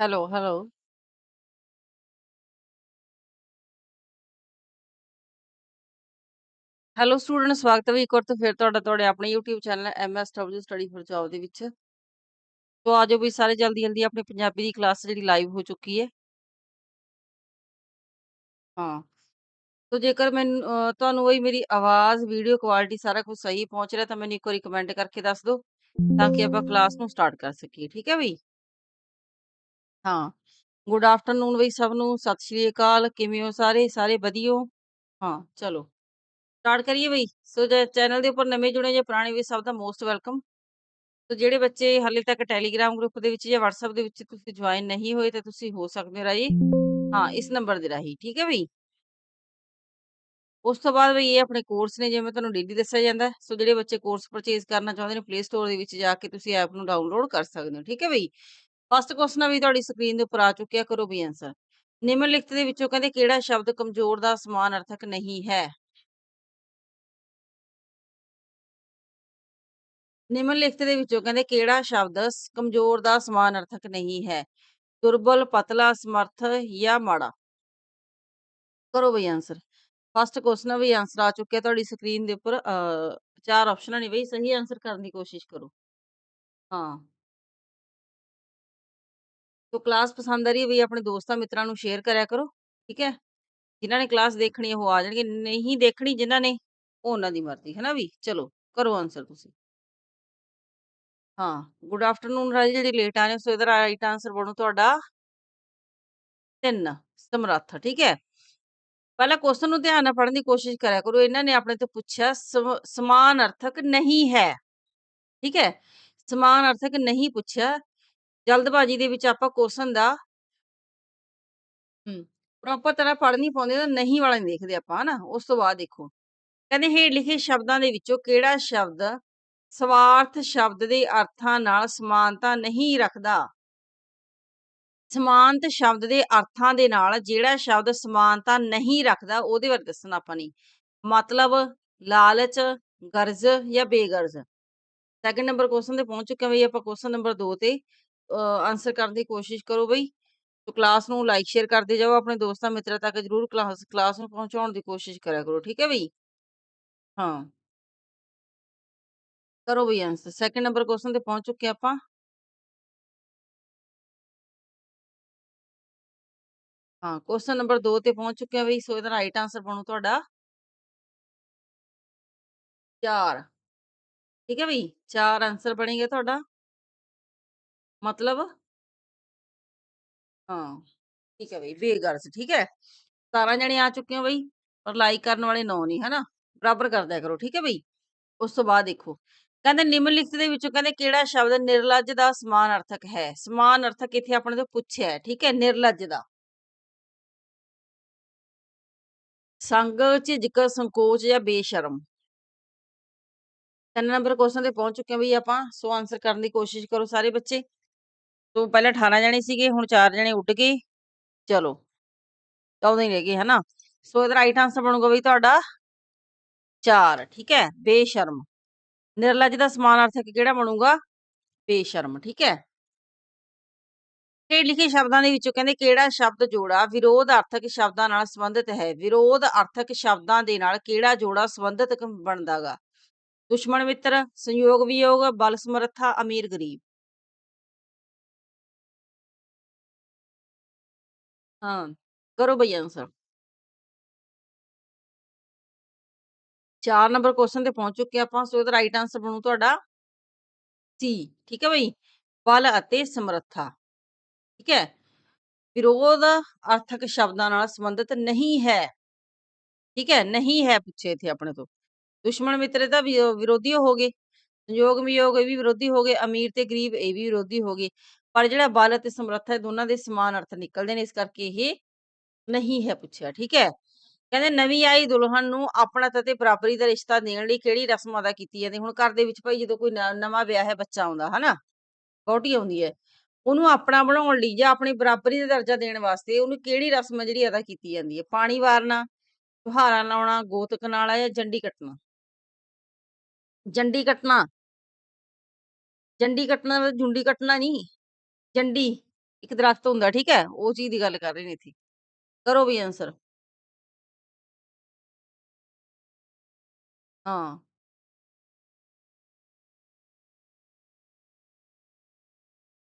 Hello, hello. Hello student ਸਵਾਗਤ ਹੈ ਵੀ ਇੱਕ ਵਾਰ ਤੋਂ ਫਿਰ ਤੁਹਾਡਾ ਤੁਹਾਡੇ ਆਪਣੇ YouTube channel MSW study for job ਦੇ ਵਿੱਚ। ਤੋ ਆਜੋ ਵੀ ਸਾਰੇ ਜਲਦੀ-ਜਲਦੀ ਆਪਣੀ ਪੰਜਾਬੀ ਦੀ ਕਲਾਸ ਜਿਹੜੀ ਲਾਈਵ ਹੋ ਚੁੱਕੀ ਹੈ। ਹਾਂ। ਤੋ ਜੇਕਰ ਮੈਨੂੰ ਅ, ਤੁਹਾਨੂੰ ਵਹੀ ਮੇਰੀ ਆਵਾਜ਼, ਵੀਡੀਓ ਕੁਆਲਿਟੀ ਸਾਰਾ ਕੁਝ ਸਹੀ ਪਹੁੰਚ ਰਿਹਾ ਤਾਂ ਮੈਨੂੰ ਇੱਕ ਵਾਰੀ ਕਮੈਂਟ ਕਰਕੇ ਦੱਸ ਦਿਓ ਤਾਂ ਕਿ ਆਪਾਂ ਕਲਾਸ ਨੂੰ ਸਟਾਰਟ ਕਰ ਸਕੀਏ, ਠੀਕ ਹੈ ਬਈ? ਹਾਂ। ਗੁੱਡ ਆਫਟਰਨੂਨ ਬਈ ਸਭ ਨੂੰ, ਸਤਿ ਸ਼੍ਰੀ ਅਕਾਲ, ਕਿਵੇਂ ਹੋ ਸਾਰੇ? ਸਾਰੇ ਵਧੀਓ? ਹਾਂ, ਚਲੋ। ਸਟਾਰਟ ਕਰੀਏ ਬਈ? ਸੋ ਜੇ ਚੈਨਲ ਦੇ ਉੱਪਰ ਨਵੇਂ ਜੁੜੇ ਜਾਂ ਪੁਰਾਣੇ ਵੀ ਸਭ ਦਾ ਮੋਸਟ ਵੈਲਕਮ। ਸੋ ਜਿਹੜੇ ਬੱਚੇ ਹਾਲੇ ਤੱਕ ਟੈਲੀਗ੍ਰਾਮ ਗਰੁੱਪ ਦੇ ਵਿੱਚ ਜਾਂ WhatsApp ਦੇ ਵਿੱਚ ਤੁਸੀਂ ਜੁਆਇਨ ਨਹੀਂ ਹੋਏ ਤਾਂ ਤੁਸੀਂ ਹੋ ਸਕਦੇ ਹੋ ਰਾਜੀ ਹਾਂ, ਇਸ ਨੰਬਰ ਦੇ ਰਾਹੀਂ, ਠੀਕ ਹੈ ਬਈ? ਉਸ ਤੋਂ ਬਾਅਦ ਬਈ ਇਹ ਆਪਣੇ ਕੋਰਸ ਨੇ ਜਿਵੇਂ ਤੁਹਾਨੂੰ ਡੇਲੀ ਦੱਸਿਆ ਜਾਂਦਾ ਸੋ ਜਿਹੜੇ ਬੱਚੇ ਕੋਰਸ ਪਰਚੇਜ਼ ਕਰਨਾ ਚਾਹੁੰਦੇ ਨੇ ਪਲੇ ਸਟੋਰ ਦੇ ਵਿੱਚ ਜਾ ਕੇ ਤੁਸੀਂ ਐਪ ਨੂੰ ਡਾਊਨਲੋਡ ਕਰ ਸਕਦੇ ਹੋ, ਠੀਕ ਹੈ ਬਈ? ਫਸਟ ਕੁਐਸਚਨ ਵੀ ਤੁਹਾਡੀ ਸਕਰੀਨ ਦੇ ਉੱਪਰ ਆ ਚੁੱਕਿਆ ਕਰੋ ਵੀ ਆਨਸਰ। ਨਿਮਨ ਦੇ ਵਿੱਚੋਂ ਕਹਿੰਦੇ ਕਿਹੜਾ ਸ਼ਬਦ ਕਮਜ਼ੋਰ ਦਾ ਸਮਾਨ ਅਰਥਕ ਨਹੀਂ ਹੈ? ਨਿਮਨ ਦੇ ਵਿੱਚੋਂ ਕਹਿੰਦੇ ਕਿਹੜਾ ਸ਼ਬਦ ਕਮਜ਼ੋਰ ਦਾ ਸਮਾਨ ਅਰਥਕ ਨਹੀਂ ਹੈ? ਦੁਰਬਲ, ਪਤਲਾ, ਸਮਰਥ ਜਾਂ ਮਾੜਾ? ਕਰੋ ਬਈ ਆਨਸਰ। ਫਸਟ ਕੁਐਸਚਨ ਵੀ ਆਨਸਰ ਆ ਚੁੱਕਿਆ ਤੁਹਾਡੀ ਸਕਰੀਨ ਦੇ ਉੱਪਰ ਅ ਚਾਰ ਆਪਸ਼ਨਾਂ ਨੇ ਬਈ ਸਹੀ ਆਨਸਰ ਕਰਨ ਦੀ ਕੋਸ਼ਿਸ਼ ਕਰੋ। ਹਾਂ। ਤੋ ਕਲਾਸ ਪਸੰਦ ਆ ਰਹੀ ਹੈ ਵੀ ਆਪਣੇ ਦੋਸਤਾਂ ਮਿੱਤਰਾਂ ਨੂੰ ਸ਼ੇਅਰ ਕਰਿਆ ਕਰੋ, ਠੀਕ ਹੈ? ਜਿਨ੍ਹਾਂ ਨੇ ਕਲਾਸ ਦੇਖਣੀ ਉਹ ਆ ਜਾਣਗੇ, ਨਹੀਂ ਦੇਖਣੀ ਜਿਨ੍ਹਾਂ ਨੇ ਉਹ ਉਹਨਾਂ ਦੀ ਮਰਜ਼ੀ, ਹੈ ਨਾ ਵੀ? ਚਲੋ ਕਰੋ ਆਨਸਰ ਤੁਸੀਂ। ਹਾਂ, ਗੁੱਡ ਆਫਟਰਨੂਨ ਰਾਜੇ ਜਿਹੜੇ ਲੇਟ ਆ ਰਹੇ ਹੋ ਸੋ ਇਹਦਾ ਰਾਈਟ ਆਨਸਰ ਬਣੂ ਤੁਹਾਡਾ 3 ਸਮਰੱਥ, ਠੀਕ ਹੈ? ਪਹਿਲਾਂ ਕੁਐਸਚਨ ਨੂੰ ਧਿਆਨ ਨਾਲ ਪੜ੍ਹਨ ਦੀ ਕੋਸ਼ਿਸ਼ ਕਰਿਆ ਕਰੋ। ਇਹਨਾਂ ਨੇ ਆਪਣੇ ਤੋਂ ਪੁੱਛਿਆ ਸਮਾਨ ਅਰਥਕ ਨਹੀਂ ਹੈ, ਠੀਕ ਹੈ? ਸਮਾਨ ਅਰਥਕ ਨਹੀਂ ਪੁੱਛਿਆ। ਜਲਦਬਾਜ਼ੀ ਦੇ ਵਿੱਚ ਆਪਾਂ ਕੁਐਸਚਨ ਦਾ ਹੂੰ, ਪ੍ਰੋਪਰ ਤਰ੍ਹਾਂ ਪੜ੍ਹ ਨਹੀਂ ਪਾਉਂਦੇ ਤਾਂ ਨਹੀਂ ਵਾਲਾ ਨਹੀਂ ਦੇਖਦੇ ਆਪਾਂ, ਹਨਾ? ਉਸ ਤੋਂ ਬਾਅਦ ਦੇਖੋ, ਕਹਿੰਦੇ ਹੇਠ ਲਿਖੇ ਸ਼ਬਦਾਂ ਦੇ ਵਿੱਚੋਂ ਕਿਹੜਾ ਸ਼ਬਦ ਸਵਾਰਥ ਸ਼ਬਦ ਦੇ ਅਰਥਾਂ ਨਾਲ ਸਮਾਨਤਾ ਨਹੀਂ ਰੱਖਦਾ? ਸਮਾਨਤ ਸ਼ਬਦ ਦੇ ਅਰਥਾਂ ਦੇ ਨਾਲ ਜਿਹੜਾ ਸ਼ਬਦ ਸਮਾਨਤਾ ਨਹੀਂ ਰੱਖਦਾ ਉਹਦੇ ਬਾਰੇ ਦੱਸਣਾ ਆਪਾਂ ਨੇ। ਮਤਲਬ, ਲਾਲਚ, ਗਰਜ਼ ਜਾਂ ਬੇਗਰਜ਼। ਸੈਕੰਡ ਨੰਬਰ ਕੁਐਸਚਨ ਤੇ ਪਹੁੰਚ ਚੁੱਕੇ ਹਾਂ ਬਈ ਆਪਾਂ ਕੁਐਸਚਨ ਨੰਬਰ 2 ਤੇ ਆਨਸਰ ਕਰਨ ਦੀ ਕੋਸ਼ਿਸ਼ ਕਰੋ ਬਈ। ਤੋ ਕਲਾਸ ਨੂੰ ਲਾਈਕ ਸ਼ੇਅਰ ਕਰਦੇ ਜਾਓ ਆਪਣੇ ਦੋਸਤਾਂ ਮਿੱਤਰਾਂ ਤੱਕ ਜਰੂਰ ਕਲਾਸ ਕਲਾਸ ਨੂੰ ਪਹੁੰਚਾਉਣ ਦੀ ਕੋਸ਼ਿਸ਼ ਕਰਿਆ ਕਰੋ, ਠੀਕ ਹੈ ਬਈ? ਹਾਂ। ਕਰੋ ਬਈ ਆਨਸਰ। ਸੈਕੰਡ ਨੰਬਰ ਕੁਐਸਚਨ ਤੇ ਪਹੁੰਚ ਚੁੱਕੇ ਆਪਾਂ। ਹਾਂ, ਕੁਐਸਚਨ ਨੰਬਰ 2 ਤੇ ਪਹੁੰਚ ਚੁੱਕੇ ਹਾਂ ਬਈ ਸੋ ਇਹਦਾ ਰਾਈਟ ਆਨਸਰ ਬਣੂ ਤੁਹਾਡਾ 4 ਠੀਕ ਹੈ ਬਈ? 4 ਆਨਸਰ ਬਣੇਗਾ ਤੁਹਾਡਾ। ਮਤਲਬ ਹਾਂ, ਠੀਕ ਹੈ ਬਈ ਬੇਗਰਜ਼, ਠੀਕ ਹੈ? 17 ਜਣੇ ਆ ਚੁੱਕੇ ਹੋ ਬਈ ਪਰ ਲਾਈਕ ਕਰਨ ਵਾਲੇ 9 ਨਹੀਂ, ਹਨਾ? ਬਰਾਬਰ ਕਰ ਦਿਆ ਕਰੋ, ਠੀਕ ਹੈ ਬਈ? ਉਸ ਤੋਂ ਬਾਅਦ ਦੇਖੋ, ਕਹਿੰਦੇ ਨਿਮਨ ਦੇ ਵਿੱਚੋਂ ਕਹਿੰਦੇ ਕਿਹੜਾ ਸ਼ਬਦ ਨਿਰਲੱਜ ਦਾ ਸਮਾਨ ਅਰਥਕ ਹੈ? ਸਮਾਨ ਅਰਥਕ ਇੱਥੇ ਆਪਣੇ ਤੋਂ ਪੁੱਛਿਆ ਹੈ, ਠੀਕ ਹੈ? ਨਿਰਲੱਜ ਦਾ। ਸੰਗ, ਝਿਜਕ, ਸੰਕੋਚ ਜਾਂ ਬੇਸ਼ਰਮ। 3 ਨੰਬਰ ਕੁਐਸਚਨ ਤੇ ਪਹੁੰਚ ਚੁੱਕੇ ਹਾਂ ਬਈ ਆਪਾਂ ਸੋ ਆਂਸਰ ਕਰਨ ਦੀ ਕੋਸ਼ਿਸ਼ ਕਰੋ ਸਾਰੇ ਬੱਚੇ। ਸੋ ਪਹਿਲਾਂ 18 ਜਣੇ ਸੀਗੇ ਹੁਣ 4 ਜਣੇ ਉੱਡ ਗਏ। ਚਲੋ 14 ਹੀ ਰਹਿ ਗਏ ਹਨਾ? ਸੋ ਇਹਦਾ ਰਾਈਟ ਆਨਸਰ ਬਣੂਗਾ ਬਈ ਤੁਹਾਡਾ 4 ਠੀਕ ਹੈ? ਬੇਸ਼ਰਮ। ਨਿਰਲੱਜ ਦਾ ਸਮਾਨ ਅਰਥਕ ਕਿਹੜਾ ਬਣੂਗਾ? ਬੇਸ਼ਰਮ, ਠੀਕ ਹੈ? ਹੇਠ ਲਿਖੇ ਸ਼ਬਦਾਂ ਦੇ ਵਿੱਚੋਂ ਕਹਿੰਦੇ ਕਿਹੜਾ ਸ਼ਬਦ ਜੋੜਾ ਵਿਰੋਧ ਵਿਰੋਧਾਰਥਕ ਸ਼ਬਦਾਂ ਨਾਲ ਸੰਬੰਧਿਤ ਹੈ? ਵਿਰੋਧ ਅਰਥਕ ਸ਼ਬਦਾਂ ਦੇ ਨਾਲ ਕਿਹੜਾ ਜੋੜਾ ਸੰਬੰਧਿਤ ਕ ਬਣਦਾਗਾ? ਦੁਸ਼ਮਣ ਮਿੱਤਰ, ਸੰਯੋਗ ਵਿਯੋਗ, ਬਲ ਸਮਰੱਥਾ, ਅਮੀਰ ਗਰੀਬ। ਹਾਂ, ਕਰੋ ਬਈ ਆਨਸਰ। 4 ਨੰਬਰ ਕੁਐਸਚਨ ਤੇ ਪਹੁੰਚ ਚੁੱਕੇ ਆਪਾਂ ਸੋ ਇਹਦਾ ਰਾਈਟ ਆਨਸਰ ਬਣੂ ਤੁਹਾਡਾ ਸੀ, ਠੀਕ ਹੈ ਬਈ? ਬਲ ਅਤੇ ਸਮਰੱਥਾ, ਠੀਕ ਹੈ? ਵਿਰੋਧ ਅਰਥਕ ਸ਼ਬਦਾਂ ਨਾਲ ਸੰਬੰਧਿਤ ਨਹੀਂ ਹੈ। ਠੀਕ ਹੈ? ਨਹੀਂ ਹੈ ਪੁੱਛੇ ਇੱਥੇ ਆਪਣੇ ਤੋਂ। ਦੁਸ਼ਮਣ ਮਿੱਤਰ ਇਹ ਤਾਂ ਵਿ ਵਿਰੋਧੀ ਹੋ ਗਏ। ਸੰਯੋਗ ਵਿਯੋਗ ਇਹ ਵੀ ਵਿਰੋਧੀ ਹੋ ਗਏ, ਅਮੀਰ ਤੇ ਗਰੀਬ ਇਹ ਵੀ ਵਿਰੋਧੀ ਹੋ ਗਏ। ਪਰ ਜਿਹੜਾ ਬਲ ਅਤੇ ਸਮਰੱਥਾ ਇਹ ਦੋਨਾਂ ਦੇ ਸਮਾਨ ਅਰਥ ਨਿਕਲਦੇ ਨੇ ਇਸ ਕਰਕੇ ਇਹ ਨਹੀਂ ਹੈ ਪੁੱਛਿਆ, ਠੀਕ ਹੈ? ਕਹਿੰਦੇ ਨਵੀਂ ਆਈ ਦੁਲਹਨ ਨੂੰ ਆਪਣਾ ਅਤੇ ਬਰਾਬਰੀ ਦਾ ਰਿਸ਼ਤਾ ਦੇਣ ਲਈ ਕਿਹੜੀ ਰਸਮ ਅਦਾ ਕੀਤੀ ਜਾਂਦੀ? ਹੁਣ ਘਰ ਦੇ ਵਿੱਚ ਭਾਈ ਜਦੋਂ ਕੋਈ ਨਵਾਂ ਵਿਆਹ ਹੈ ਬੱਚਾ ਆਉਂਦਾ ਹਨਾ? ਵਹੁਟੀ ਆਉਂਦੀ ਹੈ। ਉਹਨੂੰ ਆਪਣਾ ਬਣਾਉਣ ਲਈ ਜਾਂ ਆਪਣੀ ਬਰਾਬਰੀ ਦਾ ਦਰਜਾ ਦੇਣ ਵਾਸਤੇ ਉਹਨੂੰ ਕਿਹੜੀ ਰਸਮ ਜਿਹੜੀ ਅਦਾ ਕੀਤੀ ਜਾਂਦੀ ਹੈ? ਪਾਣੀ ਵਾਰਨਾ, ਛੁਹਾਰਾ ਲਾਉਣਾ, ਗੋਤਕ ਨਾਲਾ ਜਾਂ ਜੰਡੀ ਕੱਟਣਾ? ਜੰਡੀ ਕੱਟਣਾ। ਜੰਡੀ ਕੱਟਣਾ ਜੁੰਡੀ ਕੱਟਣਾ ਨਹੀਂ, ਜੰਡੀ। ਇੱਕ ਦਰਖਤ ਹੁੰਦਾ, ਠੀਕ ਹੈ? ਉਹ ਚੀਜ਼ ਦੀ ਗੱਲ ਕਰ ਰਹੇ ਨੇ ਇੱਥੇ। ਕਰੋ ਵੀ ਆਨਸਰ ਹਾਂ।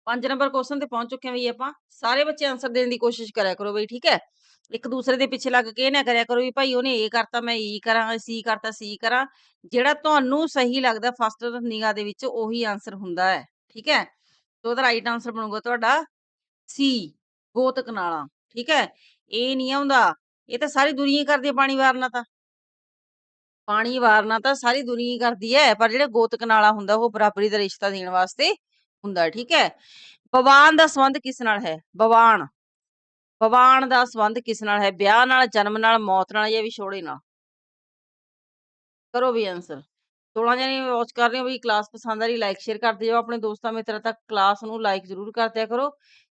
ਪੰਜ ਨੰਬਰ ਕੁਐਸਚਨ ਤੇ ਪਹੁੰਚ ਚੁੱਕੇ ਹਾਂ ਬਈ ਆਪਾਂ। ਸਾਰੇ ਬੱਚੇ ਆਨਸਰ ਦੇਣ ਦੀ ਕੋਸ਼ਿਸ਼ ਕਰਿਆ ਕਰੋ ਬਈ, ਠੀਕ ਹੈ? ਇੱਕ ਦੂਸਰੇ ਦੇ ਪਿੱਛੇ ਲੱਗ ਕੇ ਇਹ ਨਾ ਕਰਿਆ ਕਰੋ ਵੀ ਭਾਈ ਉਹਨੇ ਇਹ ਕਰਤਾ, ਮੈਂ ਈ ਕਰਾਂ ਸੀ ਕਰਤਾ ਸੀ ਕਰਾਂ। ਜਿਹੜਾ ਤੁਹਾਨੂੰ ਸਹੀ ਲੱਗਦਾ ਫਸਟ ਨਿਗਾਹ ਦੇ ਵਿੱਚ, ਉਹੀ ਆਨਸਰ ਹੁੰਦਾ ਹੈ, ਠੀਕ ਹੈ? ਸੋ ਉਹਦਾ ਰਾਈਟ ਆਨਸਰ ਬਣੂਗਾ ਤੁਹਾਡਾ ਸੀ ਗੋਤਕ ਨਾਲਾ, ਠੀਕ ਹੈ? ਇਹ ਨਹੀਂ ਆਉਂਦਾ। ਇਹ ਤਾਂ ਸਾਰੀ ਦੁਨੀਆ ਕਰਦੀ ਹੈ ਪਾਣੀ ਵਾਰਨਾ ਤਾਂ। ਪਾਣੀ ਵਾਰਨਾ ਤਾਂ ਸਾਰੀ ਦੁਨੀਆ ਕਰਦੀ ਹੈ, ਪਰ ਜਿਹੜਾ ਗੋਤਕ ਨਾਲਾ ਹੁੰਦਾ, ਉਹ ਬਰਾਬਰੀ ਦਾ ਰਿਸ਼ਤਾ ਦੇਣ ਵਾਸਤੇ ਹੁੰਦਾ, ਠੀਕ ਹੈ? ਬਵਾਨ ਦਾ ਸੰਬੰਧ ਕਿਸ ਨਾਲ ਹੈ? ਬਵਾਨ। ਬਵਾਨ ਦਾ ਸੰਬੰਧ ਕਿਸ ਨਾਲ ਹੈ? ਵਿਆਹ ਨਾਲ, ਜਨਮ ਨਾਲ, ਮੌਤ ਨਾਲ ਜਾਂ ਵਿਛੋੜੇ ਨਾਲ? ਕਰੋ ਵੀ ਆਨਸਰ 16 ਜਣੇ ਵਾਚ ਕਰ ਰਹੇ ਹੋ ਵੀ ਕਲਾਸ ਪਸੰਦ ਆ ਰਹੀ ਲਾਈਕ ਸ਼ੇਅਰ ਕਰਦੇ ਜਾਓ ਆਪਣੇ ਦੋਸਤਾਂ, ਮਿੱਤਰਾਂ ਤੱਕ ਕਲਾਸ ਨੂੰ ਲਾਈਕ ਜ਼ਰੂਰ ਕਰਦਿਆ ਕਰੋ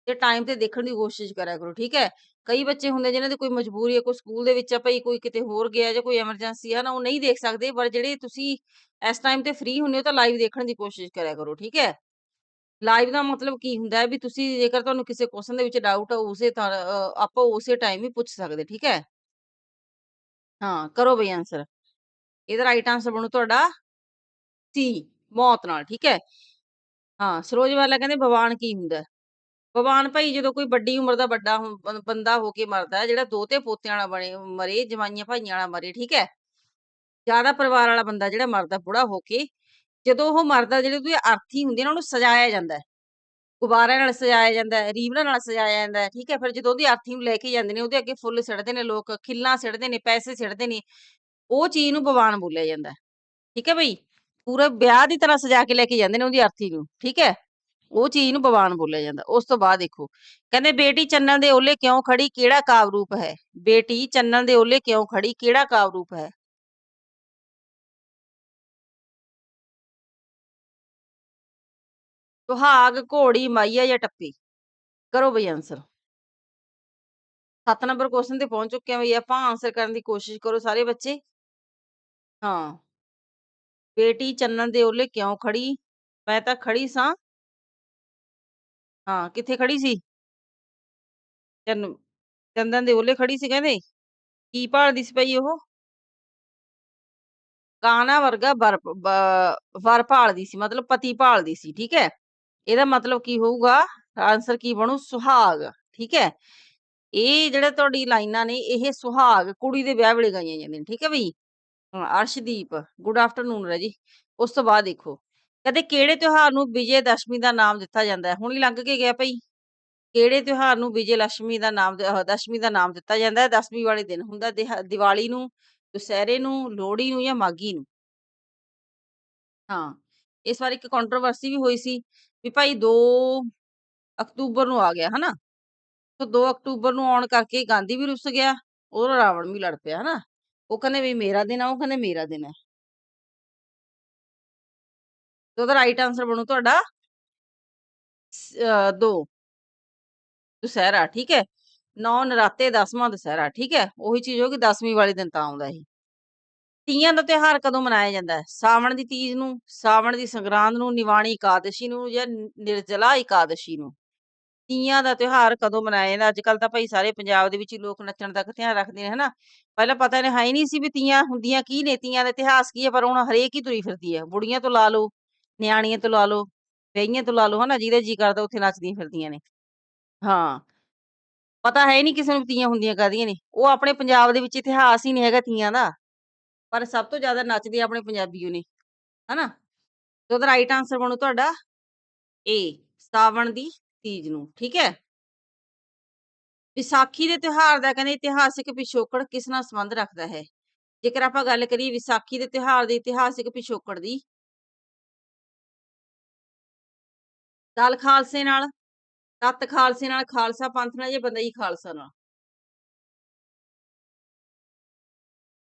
ਤੇ ਟਾਈਮ ਤੇ ਦੇਖਣ ਦੀ ਕੋਸ਼ਿਸ਼ ਕਰਿਆ ਕਰੋ, ਠੀਕ ਹੈ? ਕਈ ਬੱਚੇ ਹੁੰਦੇ ਜਿਨ੍ਹਾਂ ਦੀ ਕੋਈ ਮਜਬੂਰੀ ਹੈ, ਕੋਈ ਸਕੂਲ ਦੇ ਵਿੱਚ ਆ, ਭਈ ਕੋਈ ਕਿਤੇ ਹੋਰ ਗਿਆ ਜਾਂ ਕੋਈ ਐਮਰਜੈਂਸੀ ਆ, ਨਾ ਉਹ ਨਹੀਂ ਦੇਖ ਸਕਦੇ, ਪਰ ਜਿਹੜੇ ਤੁਸੀਂ ਇਸ ਟਾਈਮ ਤੇ ਫ੍ਰੀ ਹੁੰਦੇ ਹੋ ਤਾਂ ਲਾਈਵ ਦੇਖਣ ਦੀ ਕੋਸ਼ਿਸ਼ ਕਰਿਆ ਕਰੋ, ਠੀਕ ਹੈ? ਲਾਈਵ ਦਾ ਮਤਲਬ ਕੀ ਹੁੰਦਾ ਹੈ ਵੀ ਤੁਸੀਂ ਜੇਕਰ ਤੁਹਾਨੂੰ ਕਿਸੇ ਕੁਐਸਚਨ ਦੇ ਵਿੱਚ ਡਾਊਟ ਆ, ਉਸੇ ਤਰ੍ਹਾਂ ਆਪਾਂ ਉਸੇ ਟਾਈਮ ਹੀ ਪੁੱਛ ਸਕਦੇ, ਠੀਕ ਹੈ? ਹਾਂ, ਕਰੋ ਬਈ ਆਨਸਰ ਇਹਦਾ ਰਾਈਟ ਆਨਸਰ ਬਣੂ ਤੁਹਾਡਾ। ਸੀ ਮੌਤ ਨਾਲ, ਠੀਕ ਹੈ? ਹਾਂ ਸਰੋਜ ਵਾਲਾ ਕਹਿੰਦੇ ਬਵਾਨ ਕੀ ਹੁੰਦਾ? ਹੈ? ਭਗਵਾਨ ਭਾਈ ਜਦੋਂ ਕੋਈ ਵੱਡੀ ਉਮਰ ਦਾ ਵੱਡਾ ਹੁੰ- ਬੰ- ਬੰਦਾ ਹੋ ਕੇ ਮਰਦਾ ਹੈ, ਜਿਹੜਾ ਦੋਤੇ ਪੋਤਿਆਂ ਵਾਲਾ ਬਣੇ, ਮਰੇ, ਜਵਾਈਆਂ ਭਾਈਆਂ ਵਾਲਾ ਮਰੇ, ਠੀਕ ਹੈ? ਜ਼ਿਆਦਾ ਪਰਿਵਾਰ ਵਾਲਾ ਬੰਦਾ ਜਿਹੜਾ ਮਰਦਾ, ਬੁੜਾ ਹੋ ਕੇ, ਜਦੋਂ ਉਹ ਮਰਦਾ, ਜਿਹੜੇ ਉਹਦੀ ਅਰਥੀ ਹੁੰਦੀ ਹੈ ਨਾ, ਉਹਨੂੰ ਸਜਾਇਆ ਜਾਂਦਾ ਹੈ। ਗੁਬਾਰਿਆਂ ਨਾਲ ਸਜਾਇਆ ਜਾਂਦਾ ਹੈ ਰੀਬਨਾਂ ਨਾਲ ਸਜਾਇਆ ਜਾਂਦਾ ਹੈ, ਠੀਕ ਹੈ? ਫਿਰ ਜਦੋਂ ਉਹਦੀ ਅਰਥੀ ਨੂੰ ਲੈ ਕੇ ਜਾਂਦੇ ਨੇ, ਉਹਦੇ ਅੱਗੇ ਫੁੱਲ ਸਿੱਟਦੇ ਨੇ ਲੋਕ, ਖਿੱਲਾਂ ਸਿੱਟਦੇ ਨੇ, ਪੈਸੇ ਸਿੱਟਦੇ ਨੇ, ਉਹ ਚੀਜ਼ ਨੂੰ ਬਵਾਨ ਬੋਲਿਆ ਜਾਂਦਾ ਹੈ। ਠੀਕ ਹੈ ਬਈ ਪੂਰੇ ਵਿਆਹ ਦੀ ਤਰ੍ਹਾਂ ਸਜਾ ਕੇ ਲੈ ਕੇ ਜਾਂਦੇ ਨੇ ਉਹਦੀ ਅਰਥੀ ਨੂੰ, ਠੀਕ ਹੈ? ਉਹ ਚੀਜ਼ ਨੂੰ ਭਗਵਾਨ ਬੋਲਿਆ ਜਾਂਦਾ। ਉਸ ਤੋਂ ਬਾਅਦ ਦੇਖੋ, ਕਹਿੰਦੇ ਬੇਟੀ ਚੰਨਨ ਦੇ ਓਲੇ ਕਿਉਂ ਖੜੀ ਕਿਹੜਾ ਕਾਵ ਹੈ? ਬੇਟੀ ਚੰਨਨ ਦੇ ਓਲੇ ਕਿਉਂ ਖੜੀ ਕਿਹੜਾ ਕਾਵ ਹੈ? ਸੁਹਾਗ, ਘੋੜੀ, ਮਾਈਆ ਜਾਂ ਟੱਪੀ? ਕਰੋ ਬਈ ਆਨਸਰ 7 ਨੰਬਰ ਕੁਐਸਚਨ ਤੇ ਪਹੁੰਚ ਚੁੱਕੇ ਹਾਂ ਬਈ, ਆਪਾਂ ਆਨਸਰ ਕਰਨ ਦੀ ਕੋਸ਼ਿਸ਼ ਕਰੋ ਸਾਰੇ ਬੱਚੇ। ਹਾਂ। ਬੇਟੀ ਚੰਨਨ ਦੇ ਓਲੇ ਕਿਉਂ ਖੜੀ? ਮੈਂ ਤਾਂ ਖੜੀ ਸਾਂ। ਹਾਂ, ਕਿੱਥੇ ਖੜੀ ਸੀ? ਚੰਨ, ਚੰਦਨ ਦੇ ਓਲੇ ਖੜੀ ਸੀ ਕਹਿੰਦੇ। ਕੀ ਭਾਲਦੀ ਸੀ ਪਈ ਉਹ? ਕਾਨਾ ਵਰਗਾ ਵਰ ਵਰ ਭਾਲਦੀ ਸੀ, ਮਤਲਬ ਪਤੀ ਭਾਲਦੀ ਸੀ, ਠੀਕ ਹੈ? ਇਹਦਾ ਮਤਲਬ ਕੀ ਹੋਊਗਾ? ਆਨਸਰ ਕੀ ਬਣੂ? ਸੁਹਾਗ, ਠੀਕ ਹੈ? ਇਹ ਜਿਹੜਾ ਤੁਹਾਡੀ ਲਾਈਨਾਂ ਨੇ, ਇਹ ਸੁਹਾਗ ਕੁੜੀ ਦੇ ਵਿਆਹ ਵੇਲੇ ਗਾਈਆਂ ਜਾਂਦੀਆਂ ਨੇ, ਠੀਕ ਹੈ ਬਈ? ਅਰਸ਼ਦੀਪ ਗੁੱਡ ਆਫਟਰਨੂਨ ਰਾਜੀ। ਉਸ ਤੋਂ ਬਾਅਦ ਦੇਖੋ। ਕਹਿੰਦੇ ਕਿਹੜੇ ਤਿਉਹਾਰ ਨੂੰ ਵਿਜੇ ਦਸ਼ਮੀ ਦਾ ਨਾਮ ਦਿੱਤਾ ਜਾਂਦਾ ਹੈ? ਹੁਣੀ ਲੰਘ ਕੇ ਗਿਆ ਭਈ। ਕਿਹੜੇ ਤਿਉਹਾਰ ਨੂੰ ਵਿਜੇ ਲక్ష్ਮੀ ਦਾ ਨਾਮ ਦਸ਼ਮੀ ਦਾ ਨਾਮ ਦਿੱਤਾ ਜਾਂਦਾ ਹੈ? ਦਸਵੀਂ ਵਾਲੇ ਦਿਨ ਹੁੰਦਾ ਦਿਹਾ- ਦੀਵਾਲੀ ਨੂੰ, ਦੁਸਹਿਰੇ ਨੂੰ, ਲੋਹੜੀ ਨੂੰ ਜਾਂ ਮਾਗੀ ਨੂੰ। ਹਾਂ, ਇਸ ਵਾਰ ਇੱਕ ਕੰਟਰੋਵਰਸੀ ਵੀ ਹੋਈ ਸੀ ਵੀ ਭਾਈ 2 ਅਕਤੂਬਰ ਨੂੰ ਆ ਗਿਆ, ਹਨਾ? ਤਾਂ 2 ਅਕਤੂਬਰ ਨੂੰ ਆਉਣ ਕਰਕੇ ਗਾਂਧੀ ਵੀ ਰੁੱਸ ਗਿਆ ਉਹ ਰਾਵਣ ਵੀ ਲੜ ਪਿਆ, ਹਨਾ? ਉਹ ਕਹਿੰਦੇ ਵੀ ਮੇਰਾ ਦਿਨ ਆ, ਉਹ ਕਹਿੰਦੇ ਮੇਰਾ ਦਿਨ ਹੈ ਤੇ ਉਹਦਾ ਰਾਈਟ ਆਨਸਰ ਬਣੂ ਤੁਹਾਡਾ 2 ਦੁਸਹਿਰਾ, ਠੀਕ ਹੈ? ਨੌ ਨਰਾਤੇ, ਦਸਵਾਂ ਦੁਸਹਿਰਾ, ਠੀਕ ਹੈ? ਉਹੀ ਚੀਜ਼ ਹੋ ਗਈ 10ਵੀਂ ਵਾਲੇ ਦਿਨ ਤਾਂ ਆਉਂਦਾ ਇਹ ਤੀਆਂ ਦਾ ਤਿਉਹਾਰ ਕਦੋਂ ਮਨਾਇਆ ਜਾਂਦਾ ਹੈ? ਸਾਵਣ ਦੀ ਤੀਜ ਨੂੰ, ਸਾਵਣ ਦੀ ਸੰਗਰਾਂਦ ਨੂੰ, ਨਿਵਾਣੀ ਇਕਾਦਸ਼ੀ ਨੂੰ ਜਾਂ ਨਿਰਜਲਾ ਇਕਾਦਸ਼ੀ ਨੂੰ? ਤੀਆਂ ਦਾ ਤਿਉਹਾਰ ਕਦੋਂ ਮਨਾਇਆ ਜਾਂਦਾ? ਅੱਜ ਕੱਲ ਤਾਂ ਭਾਈ ਸਾਰੇ ਪੰਜਾਬ ਦੇ ਵਿੱਚ ਹੀ ਲੋਕ ਨੱਚਣ ਤੱਕ ਧਿਆਨ ਰੱਖਦੇ ਨੇ, ਹਨਾ? ਪਹਿਲਾਂ ਪਤਾ ਨੇ ਹੈ ਹੀ ਨਹੀਂ ਸੀ ਵੀ ਤੀਆਂ ਹੁੰਦੀਆਂ ਕੀ ਨੇ? ਤੀਆਂ ਦਾ ਇਤਿਹਾਸ ਕੀ ਹੈ? ਪਰ ਹੁਣ ਹਰੇਕ ਹੀ ਤੁਰੀ ਫਿਰਦੀ ਹੈ। ਬੁੜੀਆਂ ਤੋਂ ਲਾ ਲਓ, ਨਿਆਣੀਆਂ ਤੋਂ ਲਾ ਲਓ ਵਿਆਹੀਆਂ ਤੋਂ ਲਾ ਲਓ, ਹਨਾ? ਜਿਹਦਾ ਜੀ ਕਰਦਾ ਉੱਥੇ ਨੱਚਦੀਆਂ ਫਿਰਦੀਆਂ ਨੇ। ਹਾਂ। ਪਤਾ ਹੈ ਨਹੀਂ ਕਿਸੇ ਨੂੰ ਤੀਆਂ ਹੁੰਦੀਆਂ ਕਾਹਦੀਆਂ ਨੇ। ਉਹ ਆਪਣੇ ਪੰਜਾਬ ਦੇ ਵਿੱਚ ਇਤਿਹਾਸ ਹੀ ਨਹੀਂ ਹੈਗਾ ਤੀਆਂ ਦਾ। ਪਰ ਸਭ ਤੋਂ ਜ਼ਿਆਦਾ ਨੱਚਦੇ ਆਪਣੇ ਪੰਜਾਬੀਓ ਨੇ, ਹਨਾ? ਤੇ ਉਹਦਾ ਰਾਈਟ ਆਨਸਰ ਬਣੂ ਤੁਹਾਡਾ ਏ ਸਾਵਣ ਦੀ ਤੀਜ ਨੂੰ, ਠੀਕ ਹੈ? ਵਿਸਾਖੀ ਦੇ ਤਿਉਹਾਰ ਦਾ ਕਹਿੰਦੇ ਇਤਿਹਾਸਿਕ ਪਿਛੋਕੜ ਕਿਸ ਨਾਲ ਸੰਬੰਧ ਰੱਖਦਾ ਹੈ? ਜੇਕਰ ਆਪਾਂ ਗੱਲ ਕਰੀਏ ਵਿਸਾਖੀ ਦੇ ਤਿਉਹਾਰ ਦੇ ਇਤਿਹਾਸਿਕ ਪਿਛੋਕੜ ਦੀ। ਦਲ ਖਾਲਸੇ ਨਾਲ, ਤਤ ਖਾਲਸੇ ਨਾਲ, ਖਾਲਸਾ ਪੰਥ ਨਾਲ ਜਾਂ ਬੰਦਈ ਖਾਲਸਾ ਨਾਲ?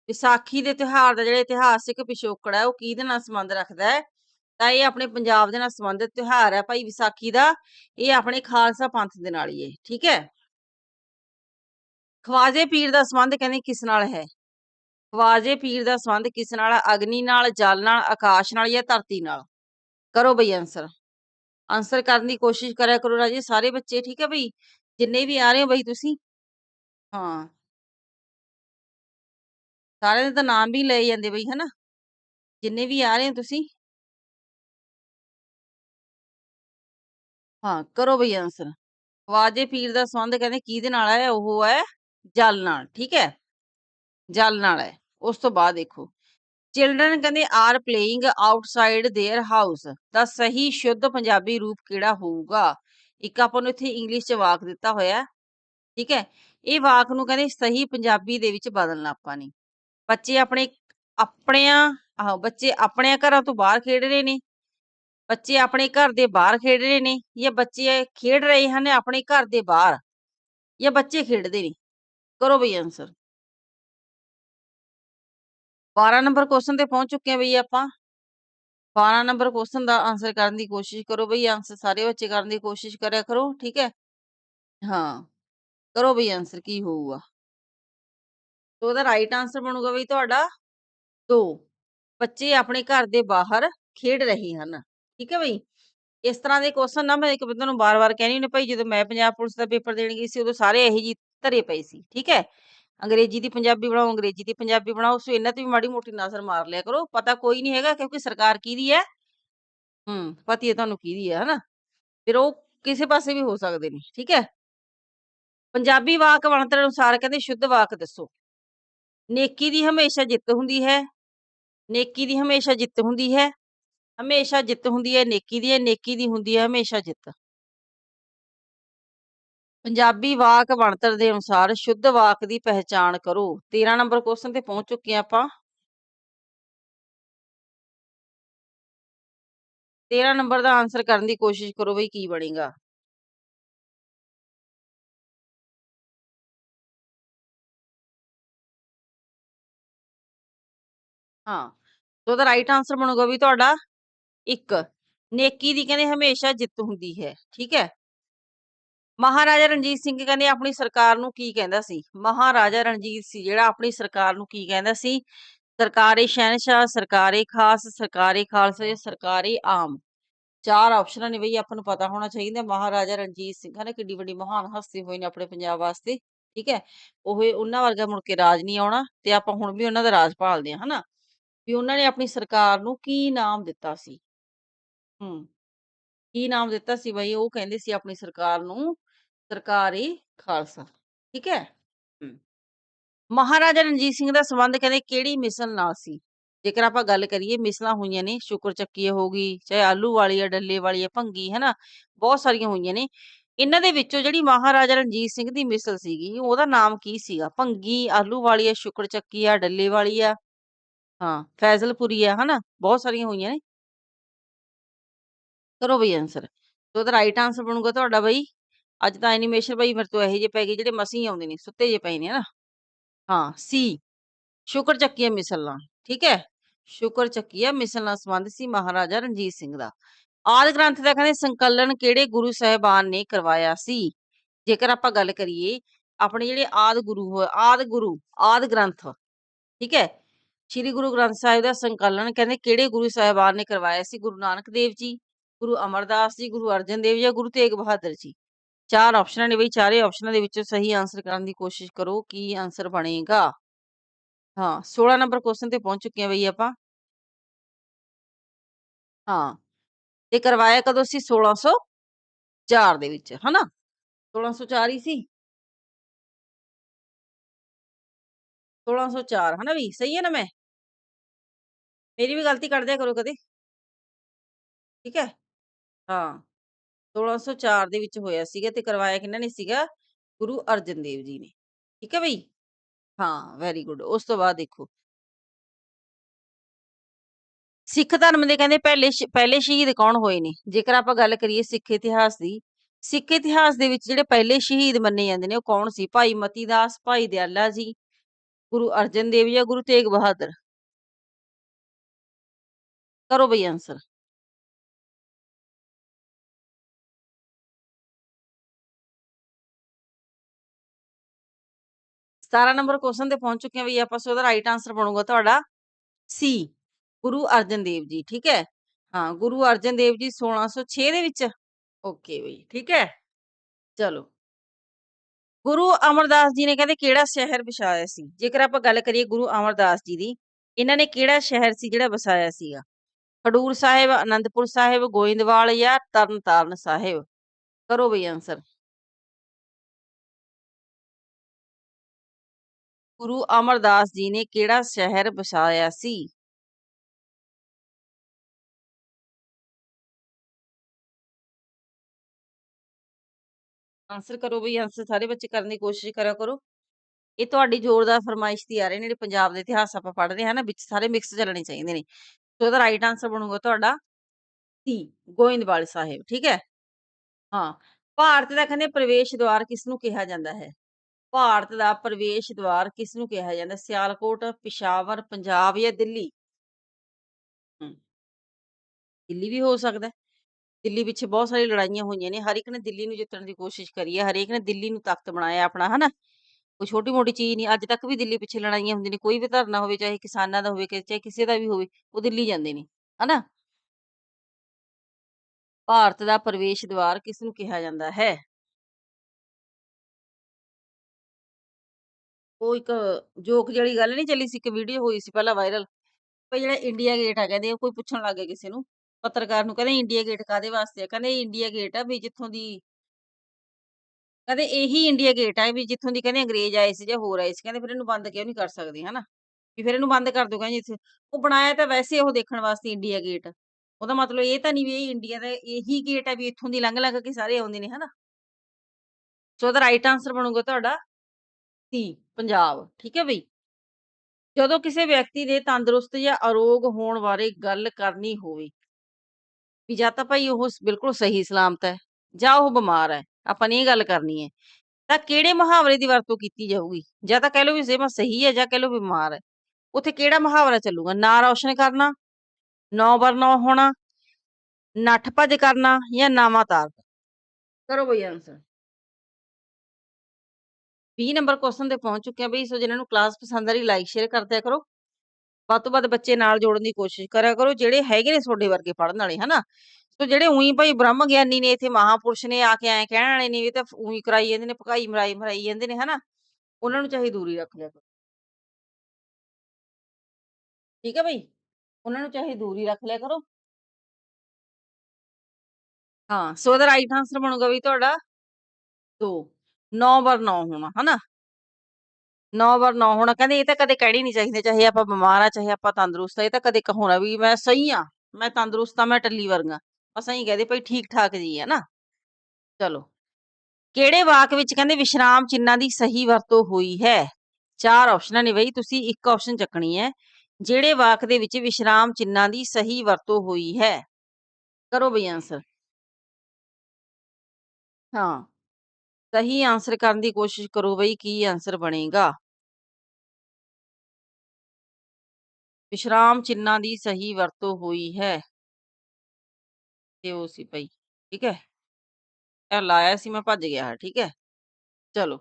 ਵਿਸਾਖੀ ਦੇ ਤਿਉਹਾਰ ਦਾ ਜਿਹੜਾ ਇਤਿਹਾਸਿਕ ਪਿਛੋਕੜ ਹੈ, ਉਹ ਕਿਹਦੇ ਨਾਲ ਸੰਬੰਧ ਰੱਖਦਾ ਹੈ? ਤਾਂ ਇਹ ਆਪਣੇ ਪੰਜਾਬ ਦੇ ਨਾਲ ਸੰਬੰਧਿਤ ਤਿਉਹਾਰ ਹੈ ਭਾਈ ਵਿਸਾਖੀ ਦਾ, ਇਹ ਆਪਣੇ ਖਾਲਸਾ ਪੰਥ ਦੇ ਨਾਲ ਹੀ ਹੈ, ਠੀਕ ਹੈ? ਖਵਾਜੇ ਪੀਰ ਦਾ ਸੰਬੰਧ ਕਹਿੰਦੇ ਕਿਸ ਨਾਲ ਹੈ? ਖਵਾਜੇ ਪੀਰ ਦਾ ਸੰਬੰਧ ਕਿਸ ਨਾਲ ਅਗਨੀ ਨਾਲ, ਜਲ ਨਾਲ, ਆਕਾਸ਼ ਨਾਲ ਜਾਂ ਧਰਤੀ ਨਾਲ? ਕਰੋ ਬਈ ਆਨਸਰ ਆਨਸਰ ਕਰਨ ਦੀ ਕੋਸ਼ਿਸ਼ ਕਰਿਆ ਕਰੋ ਰਾਜੇ ਸਾਰੇ ਬੱਚੇ, ਠੀਕ ਹੈ ਬਈ? ਜਿੰਨੇ ਵੀ ਆ ਰਹੇ ਹੋ ਬਈ ਤੁਸੀਂ? ਹਾਂ। ਸਾਰਿਆਂ ਦੇ ਤਾਂ ਨਾਮ ਵੀ ਲਏ ਜਾਂਦੇ ਬਈ, ਹਨਾ? ਜਿੰਨੇ ਵੀ ਆ ਰਹੇ ਹੋ ਤੁਸੀਂ? ਹਾਂ ਕਰੋ ਬਈ ਆਨਸਰ ਖਵਾਜੇ ਪੀਰ ਦਾ ਸੰਬੰਧ ਕਹਿੰਦੇ ਕਿਹਦੇ ਨਾਲ ਹੈ ਉਹ ਹੈ ਜਲ ਨਾਲ ਠੀਕ ਹੈ ਜਲ ਨਾਲ ਹੈ ਉਸ ਤੋਂ ਬਾਅਦ ਦੇਖੋ ਚਿਲਡਰਨ ਕਹਿੰਦੇ are playing outside their house ਦਾ ਸਹੀ ਸ਼ੁੱਧ ਪੰਜਾਬੀ ਰੂਪ ਕਿਹੜਾ ਹੋਊਗਾ ਇੱਕ ਆਪਾਂ ਨੂੰ ਇੱਥੇ ਇੰਗਲਿਸ਼ ਚ ਵਾਕ ਦਿੱਤਾ ਹੋਇਆ ਹੈ, ਠੀਕ ਹੈ ਇਹ ਵਾਕ ਨੂੰ ਕਹਿੰਦੇ ਸਹੀ ਪੰਜਾਬੀ ਦੇ ਵਿੱਚ ਬਦਲਣਾ ਆਪਾਂ ਨੇ ਬੱਚੇ ਆਪਣੇ ਆਪਣਿਆਂ ਆਹੋ ਬੱਚੇ ਆਪਣਿਆਂ ਘਰਾਂ ਤੋਂ ਬਾਹਰ ਖੇਡ ਰਹੇ ਨੇ ਬੱਚੇ ਆਪਣੇ ਘਰ ਦੇ ਬਾਹਰ ਖੇਡ ਰਹੇ ਨੇ ਜਾਂ ਬੱਚੇ ਖੇਡ ਰਹੇ ਹਨ ਆਪਣੇ ਘਰ ਦੇ ਬਾਹਰ ਜਾਂ ਬੱਚੇ ਖੇਡਦੇ ਨੇ? ਕਰੋ ਬਈ ਆਨਸਰ 12 ਨੰਬਰ ਕੁਐਸਚਨ ਤੇ ਪਹੁੰਚ ਚੁੱਕੇ ਹਾਂ ਬਈ ਆਪਾਂ। 12 ਨੰਬਰ ਕੁਐਸਚਨ ਦਾ ਆਨਸਰ ਕਰਨ ਦੀ ਕੋਸ਼ਿਸ਼ ਕਰੋ ਬਈ ਆਨਸਰ ਸਾਰੇ ਬੱਚੇ ਕਰਨ ਦੀ ਕੋਸ਼ਿਸ਼ ਕਰਿਆ ਕਰੋ, ਠੀਕ ਹੈ? ਹਾਂ, ਕਰੋ ਬਈ ਆਨਸਰ ਕੀ ਹੋਊਗਾ। ਤੇ ਉਹਦਾ ਰਾਈਟ ਆਨਸਰ ਬਣੂਗਾ ਬਈ ਤੁਹਾਡਾ 2 ਬੱਚੇ ਆਪਣੇ ਘਰ ਦੇ ਬਾਹਰ ਖੇਡ ਰਹੇ ਹਨ। ਠੀਕ ਹੈ ਬਈ? ਇਸ ਤਰ੍ਹਾਂ ਦੇ ਕੁਐਸਚਨ ਨਾ ਮੈਂ ਇੱਕ ਬੰਦੇ ਨੂੰ ਬਾਰ-ਬਾਰ ਕਹਿਣੀ ਹੁੰਦੀ ਭਾਈ ਜਦੋਂ ਮੈਂ ਪੰਜਾਬ ਪੁਲਿਸ ਦਾ ਪੇਪਰ ਦੇਣ ਗਈ ਸੀ, ਉਦੋਂ ਸਾਰੇ ਇਹੋ ਜੀ ਧਰੇ ਪਏ ਸੀ, ਠੀਕ ਹੈ? ਅੰਗਰੇਜ਼ੀ ਦੀ ਪੰਜਾਬੀ ਬਣਾਓ, ਅੰਗਰੇਜ਼ੀ ਦੀ ਪੰਜਾਬੀ ਬਣਾਓ ਸੋ ਇਹਨਾਂ ਤੇ ਵੀ ਮਾੜੀ ਮੋਟੀ ਨਜ਼ਰ ਮਾਰ ਲਿਆ ਕਰੋ, ਪਤਾ ਕੋਈ ਨਹੀਂ ਹੈਗਾ ਕਿਉਂਕਿ ਸਰਕਾਰ ਕਿਹਦੀ ਹੈ? ਹੂੰ, ਪਤੀ ਹੈ ਤੁਹਾਨੂੰ ਕਿਹਦੀ ਹੈ, ਹਨਾ? ਫਿਰ ਉਹ ਕਿਸੇ ਪਾਸੇ ਵੀ ਹੋ ਸਕਦੇ ਨੇ, ਠੀਕ ਹੈ? ਪੰਜਾਬੀ ਵਾਕ ਬਣਤਰ ਅਨੁਸਾਰ ਕਹਿੰਦੇ, ਸ਼ੁੱਧ ਵਾਕ ਦੱਸੋ। ਨੇਕੀ ਦੀ ਹਮੇਸ਼ਾ ਜਿੱਤ ਹੁੰਦੀ ਹੈ, ਨੇਕੀ ਦੀ ਹਮੇਸ਼ਾ ਜਿੱਤ ਹੁੰਦੀ ਹੈ ਹਮੇਸ਼ਾ ਜਿੱਤ ਹੁੰਦੀ ਹੈ, ਨੇਕੀ ਦੀ ਹੈ, ਨੇਕੀ ਦੀ ਹੁੰਦੀ ਹੈ, ਹਮੇਸ਼ਾ ਜਿੱਤ। ਪੰਜਾਬੀ ਵਾਕ ਬਣਤਰ ਦੇ ਅਨੁਸਾਰ ਸ਼ੁੱਧ ਵਾਕ ਦੀ ਪਹਿਚਾਣ ਕਰੋ। 13 ਨੰਬਰ ਕੁਐਸਚਨ ਤੇ ਪਹੁੰਚ ਚੁੱਕੇ ਹਾਂ ਆਪਾਂ। 13 ਨੰਬਰ ਦਾ ਆਨਸਰ ਕਰਨ ਦੀ ਕੋਸ਼ਿਸ਼ ਕਰੋ ਬਈ ਕੀ ਬਣੇਗਾ। ਹਾਂ ਤੇ ਉਹਦਾ ਰਾਈਟ ਆਨਸਰ ਬਣੂਗਾ ਵੀ ਤੁਹਾਡਾ। ਇੱਕ, ਨੇਕੀ ਦੀ ਕਹਿੰਦੇ ਹਮੇਸ਼ਾ ਜਿੱਤ ਹੁੰਦੀ ਹੈ, ਠੀਕ ਹੈ? ਮਹਾਰਾਜਾ ਰਣਜੀਤ ਸਿੰਘ ਕਹਿੰਦੇ ਆਪਣੀ ਸਰਕਾਰ ਨੂੰ ਕੀ ਕਹਿੰਦਾ ਸੀ? ਮਹਾਰਾਜਾ ਰਣਜੀਤ ਸੀ ਜਿਹੜਾ ਆਪਣੀ ਸਰਕਾਰ ਨੂੰ ਕੀ ਕਹਿੰਦਾ ਸੀ? ਸਰਕਾਰੀ ਸ਼ਹਿਨशाह ਸਰਕਾਰੀ ਖਾਸ, ਸਰਕਾਰੀ ਖਾਲਸਾ ਜਾਂ ਸਰਕਾਰੀ ਆਮ। ਚਾਰ ਆਪਸ਼ਨਾਂ ਨੇ ਬਈ ਆਪਾਂ ਨੂੰ ਪਤਾ ਹੋਣਾ ਚਾਹੀਦਾ, ਮਹਾਰਾਜਾ ਰਣਜੀਤ ਸਿੰਘ ਨੇ ਕਿੱਡੀ ਵੱਡੀ ਮਹਾਨ ਹਸਤੀ ਹੋਈ ਨੇ ਆਪਣੇ ਪੰਜਾਬ ਵਾਸਤੇ, ਠੀਕ ਹੈ? ਉਹ ਉਹਨਾਂ ਵਰਗਾ ਮੁੜ ਕੇ ਰਾਜ ਨਹੀਂ ਆਉਣਾ ਤੇ ਆਪਾਂ ਹੁਣ ਵੀ ਉਹਨਾਂ ਦਾ ਰਾਜ ਭਾਲਦੇ ਹਾਂ, ਹਨਾ? ਵੀ ਉਹਨਾਂ ਨੇ ਆਪਣੀ ਸਰਕਾਰ ਨੂੰ ਕੀ ਨਾਮ ਦਿੱਤਾ ਸੀ? ਹੂੰ। ਕੀ ਨਾਮ ਦਿੱਤਾ ਸੀ ਬਈ? ਉਹ ਕਹਿੰਦੇ ਸੀ ਆਪਣੀ ਸਰਕਾਰ ਨੂੰ ਸਰਕਾਰੀ ਖਾਲਸਾ ਠੀਕ ਹੈ? ਹੂੰ। ਮਹਾਰਾਜਾ ਰਣਜੀਤ ਸਿੰਘ ਦਾ ਸੰਬੰਧ ਕਹਿੰਦੇ ਕਿਹੜੀ ਮਿਸਲ ਨਾਲ ਸੀ? ਜੇਕਰ ਆਪਾਂ ਗੱਲ ਕਰੀਏ ਮਿਸਲਾਂ ਹੋਈਆਂ ਨੇ ਸ਼ੁਕਰ ਚੱਕੀ ਹੋ ਗਈ ਚਾਹੇ ਆਲੂ ਵਾਲੀ ਆ ਡੱਲੇ ਵਾਲੀ ਆ ਭੰਗੀ ਹੈ ਨਾ ਬਹੁਤ ਸਾਰੀਆਂ ਹੋਈਆਂ ਨੇ। ਇਹਨਾਂ ਦੇ ਵਿੱਚੋਂ ਜਿਹੜੀ ਮਹਾਰਾਜਾ ਰਣਜੀਤ ਸਿੰਘ ਦੀ ਮਿਸਲ ਸੀਗੀ ਉਹਦਾ ਨਾਮ ਕੀ ਸੀਗਾ? ਭੰਗੀ ਆਲੂ ਵਾਲੀ ਆ ਸ਼ੁਕਰ ਚੱਕੀ ਆ ਡੱਲੇ ਵਾਲੀ ਆ ਹਾਂ ਫੈਜ਼ਲਪੁਰੀ ਆ ਹਨਾ? ਬਹੁਤ ਸਾਰੀਆਂ ਹੋਈਆਂ ਨੇ। ਕਰੋ ਬਈ ਆਨਸਰ ਤੇ ਉਹਦਾ ਰਾਈਟ ਆਨਸਰ ਬਣੂਗਾ ਤੁਹਾਡਾ ਬਈ। ਅੱਜ ਤਾਂ ਐਨੀਮੇਸ਼ਨ ਬਈ ਮੇਰੇ ਤੋਂ ਇਹੋ ਜਿਹੇ ਪੈ ਗਏ ਜਿਹੜੇ ਮਸੀਂ ਆਉਂਦੇ ਨੇ, ਸੁੱਤੇ ਜੇ ਪਏ ਨੇ, ਹਨਾ? ਹਾਂ ਸੀ ਸ਼ੁਕਰ ਚੱਕੀਆ ਮਿਸਲ, ਠੀਕ ਹੈ? ਸ਼ੁਕਰ ਚੱਕੀਆ ਮਿਸਲ ਨਾਲ ਸੰਬੰਧ ਸੀ ਮਹਾਰਾਜਾ ਰਣਜੀਤ ਸਿੰਘ ਦਾ। ਆਦਿ ਗ੍ਰੰਥ ਦਾ ਕਹਿੰਦੇ, ਸੰਕਲਨ ਕਿਹੜੇ ਗੁਰੂ ਸਾਹਿਬਾਨ ਨੇ ਕਰਵਾਇਆ ਸੀ? ਜੇਕਰ ਆਪਾਂ ਗੱਲ ਕਰੀਏ, ਆਪਣੇ ਜਿਹੜੇ ਆਦ ਗੁਰੂ ਹੋਏ, ਆਦ ਗੁਰੂ, ਆਦ ਗ੍ਰੰਥ, ਠੀਕ ਹੈ? ਸ੍ਰੀ ਗੁਰੂ ਗ੍ਰੰਥ ਸਾਹਿਬ ਦਾ ਸੰਕਲਨ ਕਹਿੰਦੇ, ਕਿਹੜੇ ਗੁਰੂ ਸਾਹਿਬਾਨ ਨੇ ਕਰਵਾਇਆ ਸੀ? ਗੁਰੂ ਨਾਨਕ ਦੇਵ ਜੀ ਗੁਰੂ ਅਮਰਦਾਸ ਜੀ, ਗੁਰੂ ਅਰਜਨ ਦੇਵ ਜਾਂ ਗੁਰੂ ਤੇਗ ਬਹਾਦਰ ਜੀ। ਚਾਰ ਆਪਸ਼ਨਾਂ ਨੇ ਬਈ, ਚਾਰੇ ਆਪਸ਼ਨਾਂ ਦੇ ਵਿੱਚੋਂ ਸਹੀ ਆਨਸਰ ਕਰਨ ਦੀ ਕੋਸ਼ਿਸ਼ ਕਰੋ ਕੀ ਆਨਸਰ ਬਣੇਗਾ। ਹਾਂ 16 ਨੰਬਰ ਕੁਐਸਚਨ ਤੇ ਪਹੁੰਚ ਚੁੱਕੇ ਹਾਂ ਬਈ ਆਪਾਂ। ਹਾਂ, ਇਹ ਕਰਵਾਇਆ ਕਦੋਂ ਸੀ? 1604 ਦੇ ਵਿੱਚ, ਹਨਾ? 1604 ਹੀ ਸੀ। 1604 ਹਨਾ ਵੀ ਸਹੀ ਹੈ ਨਾ ਮੈਂ? ਮੇਰੀ ਵੀ ਗਲਤੀ ਕੱਢ ਦਿਆ ਕਰੋ ਕਦੇ। ਠੀਕ ਹੈ? ਹਾਂ, 1604 ਦੇ ਵਿੱਚ ਹੋਇਆ ਸੀਗਾ ਤੇ ਕਰਵਾਇਆ ਕਿਹਨਾਂ ਨੇ ਸੀਗਾ, ਗੁਰੂ ਅਰਜਨ ਦੇਵ ਜੀ ਨੇ, ਠੀਕ ਹੈ ਬਈ? ਹਾਂ, ਵੈਰੀ ਗੁੱਡ ਉਸ ਤੋਂ ਬਾਅਦ ਦੇਖੋ ਸਿੱਖ ਧਰਮ ਦੇ ਕਹਿੰਦੇ ਪਹਿਲੇ ਪਹਿਲੇ ਸ਼ਹੀਦ ਕੌਣ ਹੋਏ ਨੇ? ਜੇਕਰ ਆਪਾਂ ਗੱਲ ਕਰੀਏ ਸਿੱਖ ਇਤਿਹਾਸ ਦੀ, ਸਿੱਖ ਇਤਿਹਾਸ ਦੇ ਵਿੱਚ ਜਿਹੜੇ ਪਹਿਲੇ ਸ਼ਹੀਦ ਮੰਨੇ ਜਾਂਦੇ ਨੇ ਉਹ ਕੌਣ ਸੀ? ਭਾਈ ਮਤੀ ਦਾਸ, ਭਾਈ ਦਿਆਲਾ ਜੀ, ਗੁਰੂ ਅਰਜਨ ਦੇਵ ਜਾਂ ਗੁਰੂ ਤੇਗ ਬਹਾਦਰ? ਕਰੋ ਬਈ ਆਂਸਰ। 17 ਨੰਬਰ ਕੁਐਸਚਨ ਤੇ ਪਹੁੰਚ ਚੁੱਕੇ ਹਾਂ ਵੀ ਆਪਾਂ ਸੋ ਉਹਦਾ ਰਾਈਟ ਆਨਸਰ ਬਣੂਗਾ ਤੁਹਾਡਾ ਸੀ ਗੁਰੂ ਅਰਜਨ ਦੇਵ ਜੀ, ਠੀਕ ਹੈ? ਹਾਂ, ਗੁਰੂ ਅਰਜਨ ਦੇਵ ਜੀ 1606 ਦੇ ਵਿੱਚ। ਓਕੇ ਬਈ, ਠੀਕ ਹੈ? ਚਲੋ। ਗੁਰੂ ਅਮਰਦਾਸ ਜੀ ਨੇ ਕਹਿੰਦੇ ਕਿਹੜਾ ਸ਼ਹਿਰ ਵਸਾਇਆ ਸੀ? ਜੇਕਰ ਆਪਾਂ ਗੱਲ ਕਰੀਏ ਗੁਰੂ ਅਮਰਦਾਸ ਜੀ ਦੀ, ਇਹਨਾਂ ਨੇ ਕਿਹੜਾ ਸ਼ਹਿਰ ਸੀ ਜਿਹੜਾ ਵਸਾਇਆ ਸੀਗਾ? ਖਡੂਰ ਸਾਹਿਬ, ਅਨੰਦਪੁਰ ਸਾਹਿਬ, ਗੋਇੰਦਵਾਲ ਜਾਂ ਤਰਨਤਾਰਨ ਸਾਹਿਬ? ਕਰੋ ਬਈ ਆਨਸਰ ਗੁਰੂ ਅਮਰਦਾਸ ਜੀ ਨੇ ਕਿਹੜਾ ਸ਼ਹਿਰ ਵਸਾਇਆ ਸੀ? ਆਨਸਰ ਕਰੋ ਬਈ ਆਨਸਰ ਸਾਰੇ ਬੱਚੇ ਕਰਨ ਦੀ ਕੋਸ਼ਿਸ਼ ਕਰਿਆ ਕਰੋ। ਇਹ ਤੁਹਾਡੀ ਜ਼ੋਰਦਾਰ ਫਰਮਾਇਸ਼ ਦੀ ਆ ਰਹੇ ਨੇ, ਜਿਹੜੇ ਪੰਜਾਬ ਦੇ ਇਤਿਹਾਸ ਆਪਾਂ ਪੜ੍ਹਦੇ ਹਾਂ ਨਾ, ਵਿੱਚ ਸਾਰੇ ਮਿਕਸ ਚੱਲਣੇ ਚਾਹੀਦੇ ਨੇ। ਸੋ ਇਹਦਾ ਰਾਈਟ ਆਨਸਰ ਬਣੂਗਾ ਤੁਹਾਡਾ ਸੀ ਗੋਇੰਦਵਾਲ ਸਾਹਿਬ, ਠੀਕ ਹੈ? ਹਾਂ, ਭਾਰਤ ਦਾ ਕਹਿੰਦੇ ਪ੍ਰਵੇਸ਼ ਦੁਆਰ ਕਿਸ ਨੂੰ ਕਿਹਾ ਜਾਂਦਾ ਹੈ? ਭਾਰਤ ਦਾ ਪ੍ਰਵੇਸ਼ ਦੁਆਰ ਕਿਸ ਨੂੰ ਕਿਹਾ ਜਾਂਦਾ? ਸਿਆਲਕੋਟ, ਪਿਸ਼ਾਵਰ, ਪੰਜਾਬ ਜਾਂ ਦਿੱਲੀ? ਦਿੱਲੀ ਵੀ ਹੋ ਸਕਦਾ ਦਿੱਲੀ ਵਿੱਚ ਬਹੁਤ ਸਾਰੀ ਲੜਾਈਆਂ ਹੋਈਆਂ ਨੇ। ਹਰ ਇੱਕ ਨੇ ਦਿੱਲੀ ਨੂੰ ਜਿੱਤਣ ਦੀ ਕੋਸ਼ਿਸ਼ ਕਰੀ ਹੈ। ਹਰੇਕ ਨੇ ਦਿੱਲੀ ਨੂੰ ਤਖਤ ਬਣਾਇਆ ਆਪਣਾ, ਹਨਾ? ਕੋਈ ਛੋਟੀ ਮੋਟੀ ਚੀਜ਼ ਨਹੀਂ। ਅੱਜ ਤੱਕ ਵੀ ਦਿੱਲੀ ਪਿੱਛੇ ਲੜਾਈਆਂ ਹੁੰਦੀਆਂ ਨੇ। ਕੋਈ ਵੀ ਧਰਨਾ ਹੋਵੇ, ਚਾਹੇ ਕਿਸਾਨਾਂ ਦਾ ਹੋਵੇ ਚਾਹੇ ਕਿਸੇ ਦਾ ਵੀ ਹੋਵੇ, ਉਹ ਦਿੱਲੀ ਜਾਂਦੇ ਨੇ, ਹਨਾ? ਭਾਰਤ ਦਾ ਪ੍ਰਵੇਸ਼ ਦੁਆਰ ਕਿਸ ਨੂੰ ਕਿਹਾ ਜਾਂਦਾ ਹੈ? ਉਹ ਇੱਕ ਜੋਕ ਜਿਹੜੀ ਗੱਲ ਨਹੀਂ ਚੱਲੀ ਸੀ, ਇੱਕ ਵੀਡੀਓ ਹੋਈ ਸੀ ਪਹਿਲਾਂ ਵਾਇਰਲ ਭਈ ਜਿਹੜਾ ਇੰਡੀਆ ਗੇਟ ਆ ਕਹਿੰਦੇ ਕੋਈ ਪੁੱਛਣ ਲੱਗ ਗਿਆ ਕਿਸੇ ਨੂੰ, ਪੱਤਰਕਾਰ ਨੂੰ ਕਹਿੰਦੇ ਇੰਡੀਆ ਗੇਟ ਕਾਦੇ ਵਾਸਤੇ ਆ? ਕਹਿੰਦੇ ਇੰਡੀਆ ਗੇਟ ਆ ਵੀ ਜਿੱਥੋਂ ਦੀ ਕਹਿੰਦੇ ਇਹੀ ਇੰਡੀਆ ਗੇਟ ਆ ਵੀ ਜਿੱਥੋਂ ਦੀ ਕਹਿੰਦੇ ਅੰਗਰੇਜ਼ ਆਏ ਸੀ ਜਾਂ ਹੋਰ ਆਏ ਸੀ, ਕਹਿੰਦੇ ਫਿਰ ਇਹਨੂੰ ਬੰਦ ਕਿਉਂ ਨਹੀਂ ਕਰ ਸਕਦੇ, ਹਨਾ? ਵੀ ਫਿਰ ਇਹਨੂੰ ਬੰਦ ਕਰ ਦੋ ਕਹਿੰਦੇ ਇੱਥੇ ਉਹ ਬਣਾਇਆ ਤਾਂ ਵੈਸੇ ਉਹ ਦੇਖਣ ਵਾਸਤੇ ਇੰਡੀਆ ਗੇਟ ਉਹਦਾ ਮਤਲਬ ਇਹ ਤਾਂ ਨਹੀਂ ਵੀ ਇਹ ਇੰਡੀਆ ਦਾ ਇਹੀ ਗੇਟ ਆ ਵੀ ਇੱਥੋਂ ਦੀ ਲੰਘ ਲੰਘ ਕੇ ਸਾਰੇ ਆਉਂਦੇ ਨੇ, ਹਨਾ? ਸੋ ਉਹਦਾ ਰਾਈਟ ਆਨਸਰ ਬਣੂਗਾ ਤੁਹਾਡਾ। ਸੀ, ਪੰਜਾਬ, ਠੀਕ ਹੈ ਬਈ? ਜਦੋਂ ਕਿਸੇ ਵਿਅਕਤੀ ਦੇ ਤੰਦਰੁਸਤ ਜਾਂ ਅਰੋਗ ਹੋਣ ਬਾਰੇ ਗੱਲ ਕਰਨੀ ਹੋਵੇ, ਵੀ ਜਾਂ ਤਾਂ ਭਾਈ ਉਹ ਬਿਲਕੁਲ ਸਹੀ ਸਲਾਮਤ ਹੈ, ਜਾਂ ਉਹ ਬਿਮਾਰ ਹੈ, ਆਪਾਂ ਨੇ ਇਹ ਗੱਲ ਕਰਨੀ ਹੈ, ਤਾਂ ਕਿਹੜੇ ਮੁਹਾਵਰੇ ਦੀ ਵਰਤੋਂ ਕੀਤੀ ਜਾਊਗੀ? ਜਾਂ ਤਾਂ ਕਹਿ ਲਓ ਵੀ ਸੇਮਾ ਸਹੀ ਹੈ ਜਾਂ ਕਹਿ ਲਓ ਬਿਮਾਰ ਹੈ, ਉੱਥੇ ਕਿਹੜਾ ਮੁਹਾਵਰਾ ਚੱਲੂਗਾ? ਨਾ ਰੌਸ਼ਨ ਕਰਨਾ, ਨੌ ਬਰ ਨੌ ਹੋਣਾ, ਨੱਠ ਭੱਜ ਕਰਨਾ ਜਾਂ ਨਾਮਾ ਤਾਰ? ਕਰੋ ਬਈ ਆਨਸਰ 20 ਨੰਬਰ ਕੁਐਸਚਨ ਤੇ ਪਹੁੰਚ ਚੁੱਕੇ ਆ ਬਈ, ਸੋ ਜਿਹਨਾਂ ਨੂੰ ਕਲਾਸ ਪਸੰਦ ਆ ਰਹੀ ਲਾਈਕ ਸ਼ੇਅਰ ਕਰ ਕਰੋ। ਵੱਧ ਤੋਂ ਵੱਧ ਬੱਚੇ ਨਾਲ ਜੋੜਨ ਦੀ ਕੋਸ਼ਿਸ਼ ਕਰਿਆ ਕਰੋ, ਜਿਹੜੇ ਹੈਗੇ ਨੇ ਤੁਹਾਡੇ ਵਰਗੇ ਪੜ੍ਹਨ ਵਾਲੇ, ਹਨਾ? ਸੋ ਜਿਹੜੇ ਉਹੀ ਭਾਈ ਬ੍ਰਹਮ ਗਿਆਨੀ ਨੇ ਇੱਥੇ ਮਹਾਪੁਰਸ਼ ਨੇ ਆ ਕੇ ਐ ਕਹਿਣ ਵਾਲੇ ਨੇ ਵੀ ਤਾਂ ਉਹੀ ਕਰਾਈ ਜਾਂਦੇ ਨੇ, ਭਕਾਈ ਮਰਾਈ ਮਰਾਈ ਜਾਂਦੇ ਨੇ, ਹਨਾ? ਉਹਨਾਂ ਨੂੰ ਚਾਹੇ ਦੂਰੀ ਰੱਖ ਲਿਆ ਕਰੋ। ਠੀਕ ਹੈ ਬਈ? ਉਹਨਾਂ ਨੂੰ ਚਾਹੇ ਦੂਰੀ ਰੱਖ ਲਿਆ ਕਰੋ। ਹਾਂ, ਸੋ ਇਹਦਾ ਰਾਈਟ ਆਨਸਰ ਬਣੂਗਾ ਵੀ ਤੁਹਾਡਾ 2 9 ਵਾਰ 9 ਹੋਣਾ, ਹਨਾ? 9 ਬਰ 9 ਹੋਣਾ, ਕਹਿੰਦੇ ਇਹ ਤਾਂ ਕਦੇ ਕਹਿਣੀ ਨਹੀਂ ਚਾਹੀਦੀ, ਚਾਹੇ ਆਪਾਂ ਬਿਮਾਰ ਆ, ਚਾਹੇ ਆਪਾਂ ਤੰਦਰੁਸਤ ਆ, ਇਹ ਤਾਂ ਕਦੇ ਕਹੋਣਾ ਵੀ ਮੈਂ ਸਹੀ ਆ, ਮੈਂ ਤੰਦਰੁਸਤ ਆ, ਮੈਂ ਟੱਲੀ ਵਰਗਾ, ਬਸ ਐਂ ਕਹਦੇ ਭਾਈ ਠੀਕ ਠਾਕ ਜੀ ਹੈ ਨਾ? ਚਲੋ। ਕਿਹੜੇ ਵਾਕ ਵਿੱਚ ਕਹਿੰਦੇ ਵਿਸ਼ਰਾਮ ਚਿੰਨ੍ਹਾਂ ਦੀ ਸਹੀ ਵਰਤੋਂ ਹੋਈ ਹੈ? ਚਾਰ ਆਪਸ਼ਨਾਂ ਨੇ ਬਈ, ਤੁਸੀਂ ਇੱਕ ਆਪਸ਼ਨ ਚੱਕਣੀ ਹੈ। ਜਿਹੜੇ ਵਾਕ ਦੇ ਵਿੱਚ ਵਿਸ਼ਰਾਮ ਚਿੰਨਾਂ ਦੀ ਸਹੀ ਵਰਤੋਂ ਹੋਈ ਹੈ? ਕਰੋ ਬਈ ਆਨਸਰ ਹਾਂ। ਸਹੀ ਆਂਸਰ ਕਰਨ ਦੀ ਕੋਸ਼ਿਸ਼ ਕਰੋ ਬਈ ਕੀ ਆਂਸਰ ਬਣੇਗਾ। ਵਿਸ਼ਰਾਮ ਚਿੰਨ੍ਹਾਂ ਦੀ ਸਹੀ ਵਰਤੋਂ ਹੋਈ ਹੈ। ਤੇ ਉਹ ਸੀ ਭਾਈ ਠੀਕ ਹੈ। ਇਹ ਲਾਇਆ ਸੀ ਮੈਂ, ਭੱਜ ਗਿਆ, ਠੀਕ ਹੈ। ਚਲੋ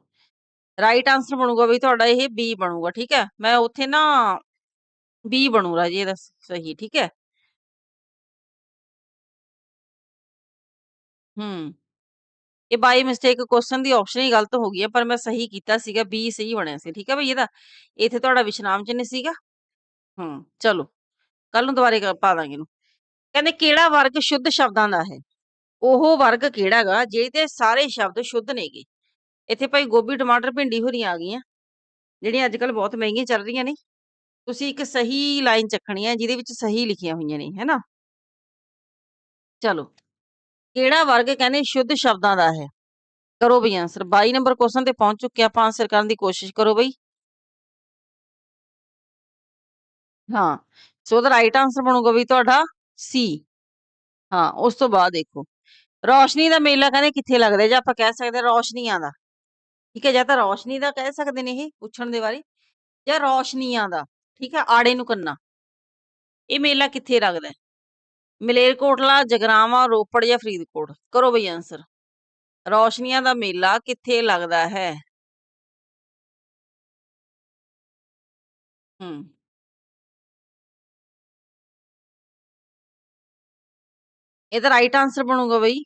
ਰਾਈਟ ਆਨਸਰ ਬਣੂਗਾ ਬਈ ਤੁਹਾਡਾ ਇਹ ਬੀ ਬਣੂਗਾ, ਠੀਕ ਹੈ। ਮੈਂ ਉੱਥੇ ਨਾ ਬੀ ਬਣੂਗਾ ਰਾਜੇ ਇਹਦਾ ਸਹੀ, ਠੀਕ ਹੈ। ਹੂੰ। ਇਹ ਬਾਈ ਮਿਸਟੇਕ ਕੁਐਸਚਨ ਦੀ ਆਪਸ਼ਨ ਹੀ ਗਲਤ ਹੋ ਗਈ ਹੈ, ਪਰ ਮੈਂ ਸਹੀ ਕੀਤਾ ਸੀਗਾ ਬੀ ਸਹੀ ਬਣਿਆ ਸੀ, ਠੀਕ ਹੈ ਬਈ ਇਹਦਾ, ਇੱਥੇ ਤੁਹਾਡਾ ਵਿਸ਼ਰਾਮ ਚਿੰਨ੍ਹ ਸੀਗਾ। ਹੂੰ, ਚਲੋ ਕੱਲ ਨੂੰ ਦੁਬਾਰੇ ਪਾ ਦਾਂਗੇ ਇਹਨੂੰ। ਕਹਿੰਦੇ ਕਿਹੜਾ ਵਰਗ ਸ਼ੁੱਧ ਸ਼ਬਦਾਂ ਦਾ ਹੈ? ਉਹ ਵਰਗ ਕਿਹੜਾ ਗਾ, ਜਿਹਦੇ ਸਾਰੇ ਸ਼ਬਦ ਸ਼ੁੱਧ ਨੇਗੇ? ਇੱਥੇ ਭਾਈ ਗੋਭੀ, ਟਮਾਟਰ, ਭਿੰਡੀ ਹੋਰੀਆਂ ਆ ਗਈਆਂ। ਜਿਹੜੀਆਂ ਅੱਜ ਕੱਲ ਬਹੁਤ ਮਹਿੰਗੀਆਂ ਚੱਲ ਰਹੀਆਂ ਨੇ। ਤੁਸੀਂ ਇੱਕ ਸਹੀ ਲਾਈਨ ਚੱਕਣੀ ਹੈ, ਜਿਹਦੇ ਵਿੱਚ ਸਹੀ ਲਿਖੀਆਂ ਹੋਈਆਂ ਨੇ ਹੈਨਾ ਚਲੋ। ਕਿਹੜਾ ਵਰਗ ਕਹਿੰਦੇ ਸ਼ੁੱਧ ਸ਼ਬਦਾਂ ਦਾ ਹੈ? ਕਰੋ ਬਈ ਆਨਸਰ 22 ਨੰਬਰ ਕੁਐਸਚਨ ਤੇ ਪਹੁੰਚ ਚੁੱਕੇ ਆਪਾਂ ਆਨਸਰ ਕਰਨ ਦੀ ਕੋਸ਼ਿਸ਼ ਕਰੋ ਬਈ। ਹਾਂ, ਸੋ ਦਾ ਰਾਈਟ ਆਨਸਰ ਬਣੂਗਾ ਵੀ ਤੁਹਾਡਾ ਸੀ ਹਾਂ, ਉਸ ਤੋਂ ਬਾਅਦ ਦੇਖੋ। ਰੋਸ਼ਨੀ ਦਾ ਮੇਲਾ ਕਹਿੰਦੇ ਕਿੱਥੇ ਲੱਗਦਾ ਜਾਂ ਆਪਾਂ ਕਹਿ ਸਕਦੇ ਹਾਂ ਰੌਸ਼ਨੀਆਂ ਦਾ। ਠੀਕ ਹੈ, ਜਾਂ ਤਾਂ ਰੋਸ਼ਨੀ ਦਾ ਕਹਿ ਸਕਦੇ ਨੇ ਇਹ ਪੁੱਛਣ ਦੇ ਬਾਰੇ। ਜਾਂ ਰੌਸ਼ਨੀਆਂ ਦਾ। ਠੀਕ ਹੈ, ਆੜੇ ਨੂੰ ਕੰਨਾ। ਇਹ ਮੇਲਾ ਕਿੱਥੇ ਲੱਗਦਾ ਮਲੇਰਕੋਟਲਾ, ਜਗਰਾਵਾਂ, ਰੋਪੜ ਜਾਂ ਫਰੀਦਕੋਟ? ਕਰੋ ਬਈ ਆਨਸਰ ਰੌਸ਼ਨੀਆਂ ਦਾ ਮੇਲਾ ਕਿੱਥੇ ਲੱਗਦਾ ਹੈ? ਹੂੰ। ਇਹਦਾ ਰਾਈਟ ਆਨਸਰ ਬਣੂਗਾ ਬਈ।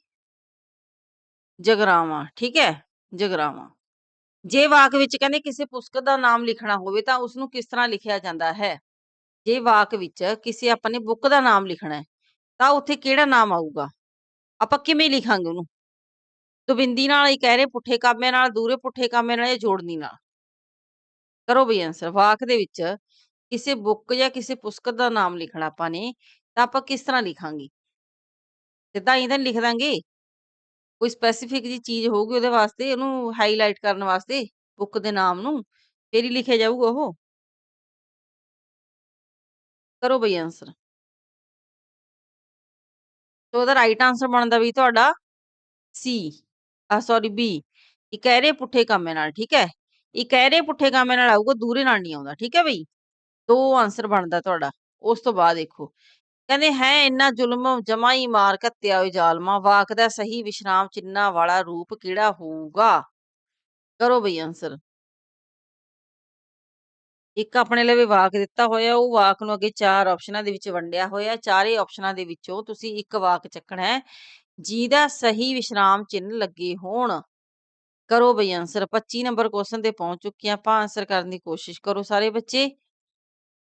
ਜਗਰਾਵਾਂ, ਠੀਕ ਹੈ? ਜਗਰਾਵਾਂ। ਜੇ ਵਾਕ ਵਿੱਚ ਕਹਿੰਦੇ ਕਿਸੇ ਪੁਸਤਕ ਦਾ ਨਾਮ ਲਿਖਣਾ ਹੋਵੇ ਤਾਂ ਉਸ ਨੂੰ ਕਿਸ ਤਰ੍ਹਾਂ ਲਿਖਿਆ ਜਾਂਦਾ ਹੈ? ਜੇ ਵਾਕ ਵਿੱਚ ਕਿਸੇ ਆਪਣੇ ਬੁੱਕ ਦਾ ਨਾਮ ਲਿਖਣਾ ਹੈ ਤਾਂ ਉੱਥੇ ਕਿਹੜਾ ਨਾਮ ਆਊਗਾ? ਆਪਾਂ ਕਿਵੇਂ ਲਿਖਾਂਗੇ ਉਹਨੂੰ? ਤੁਬਿੰਦੀ ਨਾਲ ਹੀ ਕਹਿ ਰਹੇ, ਪੁੱਠੇ ਕਾਮੇ ਨਾਲ, ਦੂਰੇ ਪੁੱਠੇ ਕਾਮੇ ਨਾਲ ਜਾਂ ਜੋੜਨੀ ਨਾਲ? ਕਰੋ ਬਈ ਆਨਸਰ ਵਾਕ ਦੇ ਵਿੱਚ ਕਿਸੇ ਬੁੱਕ ਜਾਂ ਕਿਸੇ ਪੁਸਤਕ ਦਾ ਨਾਮ ਲਿਖਣਾ ਆਪਾਂ ਨੇ, ਤਾਂ ਆਪਾਂ ਕਿਸ ਤਰ੍ਹਾਂ ਲਿਖਾਂਗੇ? ਸਿੱਧਾ ਹੀ ਤਾਂ ਨੀ ਲਿਖ ਦਾਂਗੇ? ਕੋਈ ਸਪੈਸੀਫਿਕ ਜੀ ਚੀਜ਼ ਹੋਊਗੀ ਉਹਦੇ ਵਾਸਤੇ, ਉਹਨੂੰ ਹਾਈਲਾਈਟ ਕਰਨ ਵਾਸਤੇ ਬੁੱਕ ਦੇ ਨਾਮ ਨੂੰ, ਫੇਰ ਹੀ ਲਿਖਿਆ ਜਾਊਗਾ ਉਹ? ਕਰੋ ਬਈ ਆਨਸਰ ਸੋ ਉਹਦਾ ਰਾਈਟ ਆਨਸਰ ਬਣਦਾ ਵੀ ਤੁਹਾਡਾ ਸੀ ਆ ਸੌਰੀ ਬੀ ਇਕਹਿਰੇ ਪੁੱਠੇ ਕਾਮੇ ਨਾਲ, ਠੀਕ ਹੈ? ਇਕਹਿਰੇ ਪੁੱਠੇ ਕਾਮੇ ਨਾਲ ਆਊਗਾ, ਦੂਰੇ ਨਾਲ ਨਹੀਂ ਆਉਂਦਾ, ਠੀਕ ਹੈ ਬਈ? ਦੋ ਆਨਸਰ ਬਣਦਾ ਤੁਹਾਡਾ, ਉਸ ਤੋਂ ਬਾਅਦ ਦੇਖੋ। ਕਹਿੰਦੇ ਹੈ, ਇੰਨਾ ਜ਼ੁਲਮ, ਜਮਾ ਹੀ ਮਾਰ ਕੱਤਿਆ ਹੋਏ ਜ਼ਾਲਮਾ, ਵਾਕ ਦਾ ਸਹੀ, ਵਿਸ਼ਰਾਮ ਚਿੰਨਾ ਵਾਲਾ ਰੂਪ ਕਿਹੜਾ ਹੋਊਗਾ? ਕਰੋ ਬਈ ਆਨਸਰ ਇੱਕ ਆਪਣੇ ਲਈ ਵਾਕ ਦਿੱਤਾ ਹੋਇਆ, ਉਹ ਵਾਕ ਨੂੰ ਅੱਗੇ ਚਾਰ ਆਪਸ਼ਨਾਂ ਦੇ ਵਿੱਚ ਵੰਡਿਆ ਹੋਇਆ, ਚਾਰੇ ਆਪਸ਼ਨਾਂ ਦੇ ਵਿੱਚੋਂ ਤੁਸੀਂ ਇੱਕ ਵਾਕ ਚੱਕਣਾ ਹੈ। ਜਿਹਦਾ ਸਹੀ ਵਿਸ਼ਰਾਮ ਚਿੰਨ੍ਹ ਲੱਗੇ ਹੋਣ। ਕਰੋ ਬਈ ਆਨਸਰ 25 ਨੰਬਰ ਕੁਐਸਚਨ ਤੇ ਪਹੁੰਚ ਚੁੱਕੇ ਹਾਂ ਆਪਾਂ। ਆਨਸਰ ਕਰਨ ਦੀ ਕੋਸ਼ਿਸ਼ ਕਰੋ ਸਾਰੇ ਬੱਚੇ।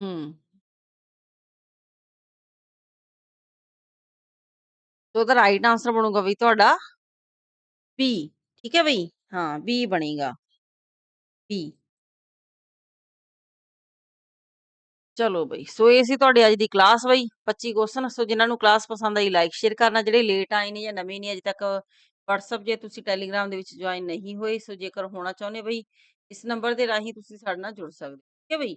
ਹੂੰ। ਸੋ ਉਹਦਾ ਰਾਈਟ ਆਨਸਰ ਬਣੂਗਾ ਬਈ ਤੁਹਾਡਾ ਬੀ ਠੀਕ ਹੈ ਬਈ? ਹਾਂ ਬੀ ਬਣੇਗਾ। ਬੀ ਚਲੋ ਬਈ, ਸੋ ਇਹ ਸੀ ਤੁਹਾਡੀ ਅੱਜ ਦੀ ਕਲਾਸ ਬਈ 25 ਕੁਐਸਚਨ ਸੋ ਜਿਨ੍ਹਾਂ ਨੂੰ ਕਲਾਸ ਪਸੰਦ ਆਈ ਲਾਈਕ ਸ਼ੇਅਰ ਕਰਨਾ, ਜਿਹੜੇ ਲੇਟ ਆਏ ਨੇ ਜਾਂ ਨਵੇਂ ਨੇ, ਅਜੇ ਤੱਕ WhatsApp ਜੇ ਤੁਸੀਂ Telegram ਦੇ ਵਿੱਚ ਜੁਆਇਨ ਨਹੀਂ ਹੋਏ, ਸੋ ਜੇਕਰ ਹੋਣਾ ਚਾਹੁੰਦੇ ਬਈ, ਇਸ ਨੰਬਰ ਦੇ ਰਾਹੀਂ ਤੁਸੀਂ ਸਾਡੇ ਨਾਲ ਜੁੜ ਸਕਦੇ ਠੀਕ ਹੈ ਬਈ?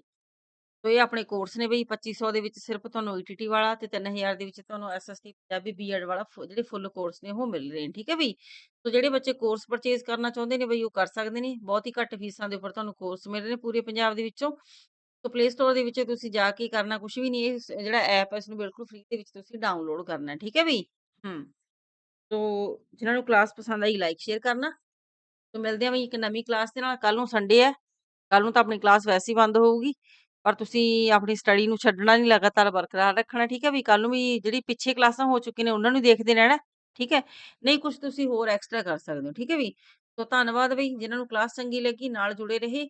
ਸੋ ਇਹ ਆਪਣੇ ਕੋਰਸ ਨੇ ਬਈ 2500 ਦੇ ਵਿੱਚ ਸਿਰਫ ਤੁਹਾਨੂੰ ETT ਵਾਲਾ ਤੇ 3000 ਦੇ ਵਿੱਚ ਤੁਹਾਨੂੰ SST ਪੰਜਾਬੀ ਬੀਐਡ ਵਾਲਾ ਜਿਹੜੇ ਫੁੱਲ ਕੋਰਸ ਨੇ, ਉਹ ਮਿਲ ਰਹੇ ਨੇ, ਠੀਕ ਹੈ ਬਈ? ਸੋ ਜਿਹੜੇ ਬੱਚੇ ਕੋਰਸ ਪਰਚੇਜ਼ ਕਰਨਾ ਚਾਹੁੰਦੇ ਨੇ ਬਈ, ਉਹ ਕਰ ਸਕਦੇ ਨੇ, ਬਹੁਤ ਹੀ ਘੱਟ ਫੀਸਾਂ ਦੇ ਉੱਪਰ ਤੁਹਾਨੂੰ ਕੋਰਸ ਮਿਲ ਰਹੇ ਨੇ ਪੂਰੇ ਪੰਜਾਬ ਦੇ ਵਿੱਚੋਂ। ਸੋ ਪਲੇ ਸਟੋਰ ਦੇ ਵਿੱਚ ਤੁਸੀਂ ਜਾ ਕੇ ਕਰਨਾ ਕੁਝ ਵੀ ਨਹੀਂ ਇਹ ਜਿਹੜਾ ਐਪ ਹੈ ਇਸ ਨੂੰ ਬਿਲਕੁਲ ਫ੍ਰੀ ਦੇ ਵਿੱਚ ਤੁਸੀਂ ਡਾਊਨਲੋਡ ਕਰਨਾ ਠੀਕ ਹੈ ਬਈ? ਹੂੰ। ਸੋ ਜਿਨ੍ਹਾਂ ਨੂੰ ਕਲਾਸ ਪਸੰਦ ਆਈ ਲਾਈਕ ਸ਼ੇਅਰ ਕਰਨਾ। ਸੋ ਮਿਲਦੇ ਹਾਂ ਬਈ ਇੱਕ ਨਵੀਂ ਕਲਾਸ ਦੇ ਨਾਲ ਕੱਲ ਨੂੰ ਸੰਡੇ ਹੈ। ਕੱਲ ਨੂੰ ਤਾਂ ਆਪਣੀ ਕਲਾਸ ਵੈਸੇ ਹੀ ਬੰਦ ਹੋਊਗੀ ਪਰ ਤੁਸੀਂ ਆਪਣੀ ਸਟੱਡੀ ਨੂੰ ਛੱਡਣਾ ਨਹੀਂ ਲਗਾਤਾਰ ਬਰਕਰਾਰ ਰੱਖਣਾ ਠੀਕ ਹੈ ਵੀ ਕੱਲ ਨੂੰ ਵੀ ਜਿਹੜੀ ਪਿੱਛੇ ਕਲਾਸਾਂ ਹੋ ਚੁੱਕੀਆਂ ਨੇ ਉਹਨਾਂ ਨੂੰ ਦੇਖਦੇ ਰਹਿਣਾ ਠੀਕ ਹੈ? ਨਹੀਂ ਕੁਝ ਤੁਸੀਂ ਹੋਰ ਐਕਸਟਰਾ ਕਰ ਸਕਦੇ ਹੋ ਠੀਕ ਹੈ ਵੀ ਸੋ ਧੰਨਵਾਦ ਬਈ ਜਿਨ੍ਹਾਂ ਨੂੰ ਕਲਾਸ ਚੰਗੀ ਲੱਗੀ ਨਾਲ ਜੁੜੇ ਰਹੇ।